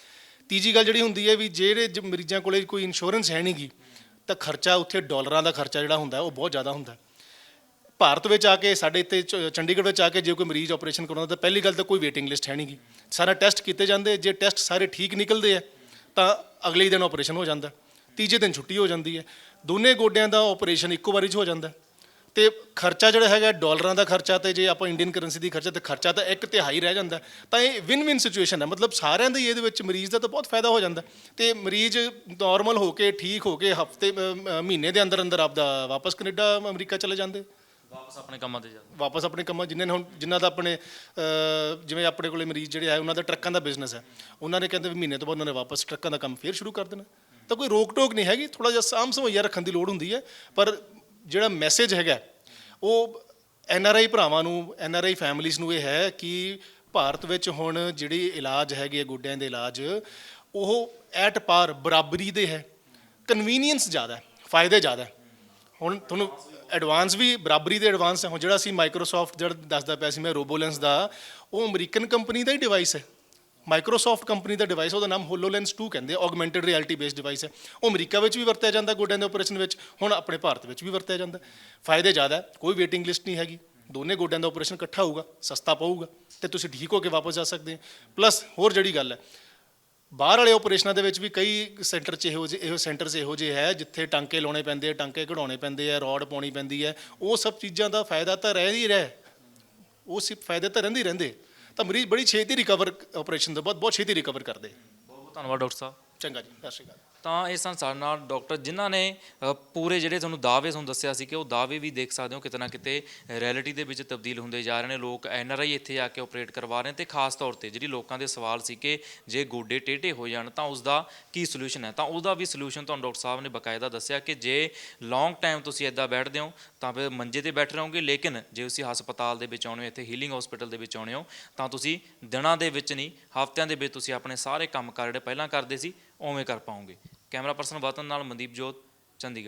B: ਤੀਜੀ ਗੱਲ ਜਿਹੜੀ ਹੁੰਦੀ ਹੈ ਵੀ ਜਿਹੜੇ ਜ- ਮਰੀਜ਼ਾਂ ਕੋਲੇ ਕੋਈ ਇੰਸ਼ੋਰੈਂਸ ਹੈ ਨਹੀਂਗੀ, ਤਾਂ ਖਰਚਾ ਉੱਥੇ ਡਾਲਰਾਂ ਦਾ ਖਰਚਾ ਜਿਹੜਾ ਹੁੰਦਾ, ਉਹ ਬਹੁਤ ਜ਼ਿਆਦਾ ਹੁੰਦਾ। ਭਾਰਤ ਵਿੱਚ ਆ ਕੇ, ਸਾਡੇ ਇੱਥੇ ਚ- ਚੰਡੀਗੜ੍ਹ ਵਿੱਚ ਆ ਕੇ ਜੇ ਕੋਈ ਮਰੀਜ਼ ਆਪਰੇਸ਼ਨ ਕਰਾਉਂਦਾ, ਤਾਂ ਪਹਿਲੀ ਗੱਲ ਤਾਂ ਕੋਈ ਵੇਟਿੰਗ ਲਿਸਟ ਹੈ ਨਹੀਂਗੀ। ਸਾਰਾ ਟੈਸਟ ਕੀਤੇ ਜਾਂਦੇ, ਜੇ ਟੈਸਟ ਸਾਰੇ ਠੀਕ ਨਿਕਲਦੇ ਆ, ਤਾਂ ਅਗਲੇ ਦਿਨ ਆਪਰੇਸ਼ਨ ਹੋ ਜਾਂਦਾ। ਤੀਜੇ ਦਿਨ ਛੁੱਟੀ ਹੋ ਜਾਂਦੀ ਹੈ। ਦੋਨੇ ਗੋਡਿਆਂ ਦਾ ਆਪਰੇਸ਼ਨ ਇੱਕੋ ਵਾਰੀ 'ਚ ਹੋ ਜਾਂਦਾ। ਤੇ ਖਰਚਾ ਜਿਹੜਾ ਹੈਗਾ ਡਾਲਰਾਂ ਦਾ ਖਰਚਾ ਤੇ ਜੇ ਆਪਾਂ ਇੰਡੀਅਨ ਕਰੰਸੀ ਦੀ ਖਰਚਾ ਤੇ ਖਰਚਾ ਤਾਂ ਇੱਕ ਤਿਹਾਈ ਰਹਿ ਜਾਂਦਾ ਤਾਂ ਇਹ ਵਿਨ ਵਿਨ ਸਿਚੁਏਸ਼ਨ ਹੈ। ਮਤਲਬ ਸਾਰਿਆਂ ਦਾ ਹੀ ਇਹਦੇ ਵਿੱਚ ਮਰੀਜ਼ ਦਾ ਤਾਂ ਬਹੁਤ ਫਾਇਦਾ ਹੋ ਜਾਂਦਾ ਤੇ ਮਰੀਜ਼ ਨਾਰਮਲ ਹੋ ਕੇ ਠੀਕ ਹੋ ਕੇ ਹਫ਼ਤੇ ਮਹੀਨੇ ਦੇ ਅੰਦਰ ਅੰਦਰ ਆਪਦਾ ਵਾਪਸ ਕੈਨੇਡਾ ਅਮਰੀਕਾ ਚਲੇ ਜਾਂਦੇ।
A: ਵਾਪਸ ਆਪਣੇ ਕੰਮਾਂ ਤੇ ਜਾਂਦੇ।
B: ਵਾਪਸ ਆਪਣੇ ਕੰਮਾਂ ਜਿਨ੍ਹਾਂ ਨੇ ਹੁਣ ਜਿਨ੍ਹਾਂ ਦਾ ਆਪਣੇ ਜਿਵੇਂ ਆਪਣੇ ਕੋਲੇ ਮਰੀਜ਼ ਜਿਹੜੇ ਆਏ ਉਹਨਾਂ ਦਾ ਟਰੱਕਾਂ ਦਾ ਬਿਜ਼ਨਸ ਹੈ। ਉਹਨਾਂ ਨੇ ਕਹਿੰਦੇ ਵੀ ਮਹੀਨੇ ਤੋਂ ਬਾਅਦ ਉਹਨਾਂ ਨੇ ਵਾਪਸ ਟਰੱਕਾਂ ਦਾ ਕੰਮ ਫੇਰ ਸ਼ੁਰੂ ਕਰ ਦੇਣਾ। ਤਾਂ ਕੋਈ ਰੋਕ ਟੋਕ ਨਹੀਂ ਹੈਗੀ ਥੋੜਾ ਜਿਹਾ ਸਾਂਭ ਸੰਭਈਆ ਰੱਖਣ ਦੀ ਲੋੜ ਹੁੰਦੀ ਹੈ। ਪਰ ਜਿਹੜਾ ਮੈਸੇਜ ਹੈਗਾ, ਉਹ ਐਨ ਆਰ ਆਈ ਭਰਾਵਾਂ ਨੂੰ ਐਨ ਆਰ ਆਈ ਫੈਮਿਲੀਜ਼ ਨੂੰ ਇਹ ਹੈ ਕਿ ਭਾਰਤ ਵਿੱਚ ਹੁਣ ਜਿਹੜੀ ਇਲਾਜ ਹੈਗੇ ਆ, ਗੋਡਿਆਂ ਦੇ ਇਲਾਜ, ਉਹ ਐਟ ਪਾਰ ਬਰਾਬਰੀ ਦੇ ਹੈ। ਕਨਵੀਨੀਅੰਸ ਜ਼ਿਆਦਾ ਫਾਇਦੇ ਜ਼ਿਆਦਾ ਹੁਣ ਤੁਹਾਨੂੰ ਐਡਵਾਂਸ ਵੀ ਬਰਾਬਰੀ ਦੇ ਐਡਵਾਂਸ ਹੈ। ਹੁਣ ਜਿਹੜਾ ਅਸੀਂ ਮਾਈਕਰੋਸਾਫਟ ਜਿਹੜਾ ਦੱਸਦਾ ਪਿਆ ਸੀ ਮੈਂ ਰੋਬੋਲੈਂਸ ਦਾ, ਉਹ ਅਮਰੀਕਨ ਕੰਪਨੀ ਦਾ ਹੀ ਡਿਵਾਈਸ ਹੈ। ਮਾਈਕਰੋਸਾਫਟ ਕੰਪਨੀ ਦਾ ਡਿਵਾਈਸ ਉਹਦਾ ਨਾਮ ਹੋਲੋਲੈਂਸ 2 ਕਹਿੰਦੇ ਆ ਆਗਮੈਂਟਡ ਰਿਐਲਿਟੀ ਬੇਸਡ ਡਿਵਾਈਸ ਹੈ ਉਹ ਅਮਰੀਕਾ ਵਿੱਚ ਵੀ ਵਰਤਿਆ ਜਾਂਦਾ, ਗੋਡਿਆਂ ਦੇ ਆਪਰੇਸ਼ਨ ਵਿੱਚ, ਹੁਣ ਆਪਣੇ ਭਾਰਤ ਵਿੱਚ ਵੀ ਵਰਤਿਆ ਜਾਂਦਾ। ਫਾਇਦੇ ਜ਼ਿਆਦਾ ਕੋਈ ਵੇਟਿੰਗ ਲਿਸਟ ਨਹੀਂ ਹੈਗੀ। ਦੋਨੇ ਗੋਡਿਆਂ ਦਾ ਆਪਰੇਸ਼ਨ ਇਕੱਠਾ ਹੋਊਗਾ, ਸਸਤਾ ਪਊਗਾ, ਤੇ ਤੁਸੀਂ ਠੀਕ ਹੋ ਕੇ ਵਾਪਸ ਜਾ ਸਕਦੇ ਹੋ। ਪਲੱਸ ਹੋਰ ਜਿਹੜੀ ਗੱਲ ਹੈ ਬਾਹਰ ਵਾਲੇ ਆਪਰੇਸ਼ਨਾਂ ਦੇ ਵਿੱਚ ਵੀ ਕਈ ਸੈਂਟਰ 'ਚ ਇਹੋ ਜਿਹੇ, ਇਹੋ ਸੈਂਟਰਸ ਇਹੋ ਜਿਹੇ ਹੈ, ਜਿੱਥੇ ਟਾਂਕੇ ਲਾਉਣੇ ਪੈਂਦੇ ਆ, ਟਾਂਕੇ ਕਢਾਉਣੇ ਪੈਂਦੇ ਆ, ਰੋਡ ਪਾਉਣੀ ਪੈਂਦੀ ਹੈ ਉਹ ਸਭ ਚੀਜ਼ਾਂ ਦਾ ਫਾਇਦਾ ਤਾਂ ਰਹਿ ਹੀ ਰਹਿ। ਉਹ ਸਿਰਫ ਫਾਇਦੇ ਤਾਂ ਰਹਿੰਦੇ ਹੀ ਰਹਿੰਦੇ। ਤਾਂ ਮਰੀਜ਼ ਬੜੀ ਛੇਤੀ ਰਿਕਵਰ ਆਪਰੇਸ਼ਨ ਤੋਂ ਬਾਅਦ ਬਹੁਤ ਛੇਤੀ ਰਿਕਵਰ ਕਰਦੇ।
A: ਬਹੁਤ ਬਹੁਤ ਧੰਨਵਾਦ ਡਾਕਟਰ ਸਾਹਿਬ।
B: ਚੰਗਾ ਜੀ ਸਤਿ ਸ਼੍ਰੀ ਅਕਾਲ।
A: ਤਾਂ ਇਹ ਸਨ ਸਾਡੇ ਨਾਲ ਡਾਕਟਰ ਜਿਨ੍ਹਾਂ ਨੇ ਅ, ਪੂਰੇ ਜਿਹੜੇ ਤੁਹਾਨੂੰ ਦਾਅਵੇ ਤੁਹਾਨੂੰ ਦੱਸਿਆ ਸੀ ਕਿ ਉਹ ਦਾਅਵੇ ਵੀ ਦੇਖ ਸਕਦੇ ਹੋ ਕਿਤੇ ਨਾ ਕਿਤੇ ਰੈਲਿਟੀ ਦੇ ਵਿੱਚ ਤਬਦੀਲ ਹੁੰਦੇ ਜਾ ਰਹੇ ਨੇ। ਲੋਕ ਐਨ ਆਰ ਆਈ ਇੱਥੇ ਆ ਕੇ ਆਪਰੇਟ ਕਰਵਾ ਰਹੇ ਨੇ ਤੇ ਖਾਸ ਤੌਰ ਤੇ ਜਿਹੜੀ ਲੋਕਾਂ ਦੇ ਸਵਾਲ ਸੀ ਕਿ ਜੇ ਗੋਡੇ ਟੇਢੇ ਹੋ ਜਾਣ ਤਾਂ ਉਸ ਦਾ ਕੀ ਸੋਲੂਸ਼ਨ ਹੈ? ਤਾਂ ਉਹਦਾ ਵੀ ਸੋਲੂਸ਼ਨ ਤੁਹਾਨੂੰ ਡਾਕਟਰ ਸਾਹਿਬ ਨੇ ਬਕਾਇਦਾ ਦੱਸਿਆ ਕਿ ਜੇ ਲੌਂਗ ਟਾਈਮ ਤੁਸੀਂ ਇੱਦਾਂ ਬੈਠਦੇ ਹੋ ਤਾਂ ਫਿਰ ਮੰਜੇ ਤੇ ਬੈਠ ਰਹੋਗੇ ਲੇਕਿਨ ਜੇ ਤੁਸੀਂ ਹਸਪਤਾਲ ਦੇ ਵਿੱਚ ਆਉਣੇ ਹੋ ਇੱਥੇ ਹੀਲਿੰਗ ਹਸਪੀਟਲ ਦੇ ਵਿੱਚ ਆਉਣੇ ਹੋ ਤਾਂ ਤੁਸੀਂ ਦਿਨਾਂ ਦੇ ਵਿੱਚ ਨਹੀਂ ਹਫ਼ਤਿਆਂ ਦੇ ਵਿੱਚ ਤੁਸੀਂ ਆਪਣੇ ਸਾਰੇ ਕੰਮ ਕਾਰ ਜਿਹੜੇ ਪਹਿਲਾਂ ਕਰਦੇ ਸੀ ਉਵੇਂ ਕਰ ਪਾਉਂਗੇ। ਕੈਮਰਾ ਪਰਸਨ ਵਤਨ ਨਾਲ ਮਨਦੀਪ ਜੋਤ ਚੰਡੀਗੜ੍ਹ।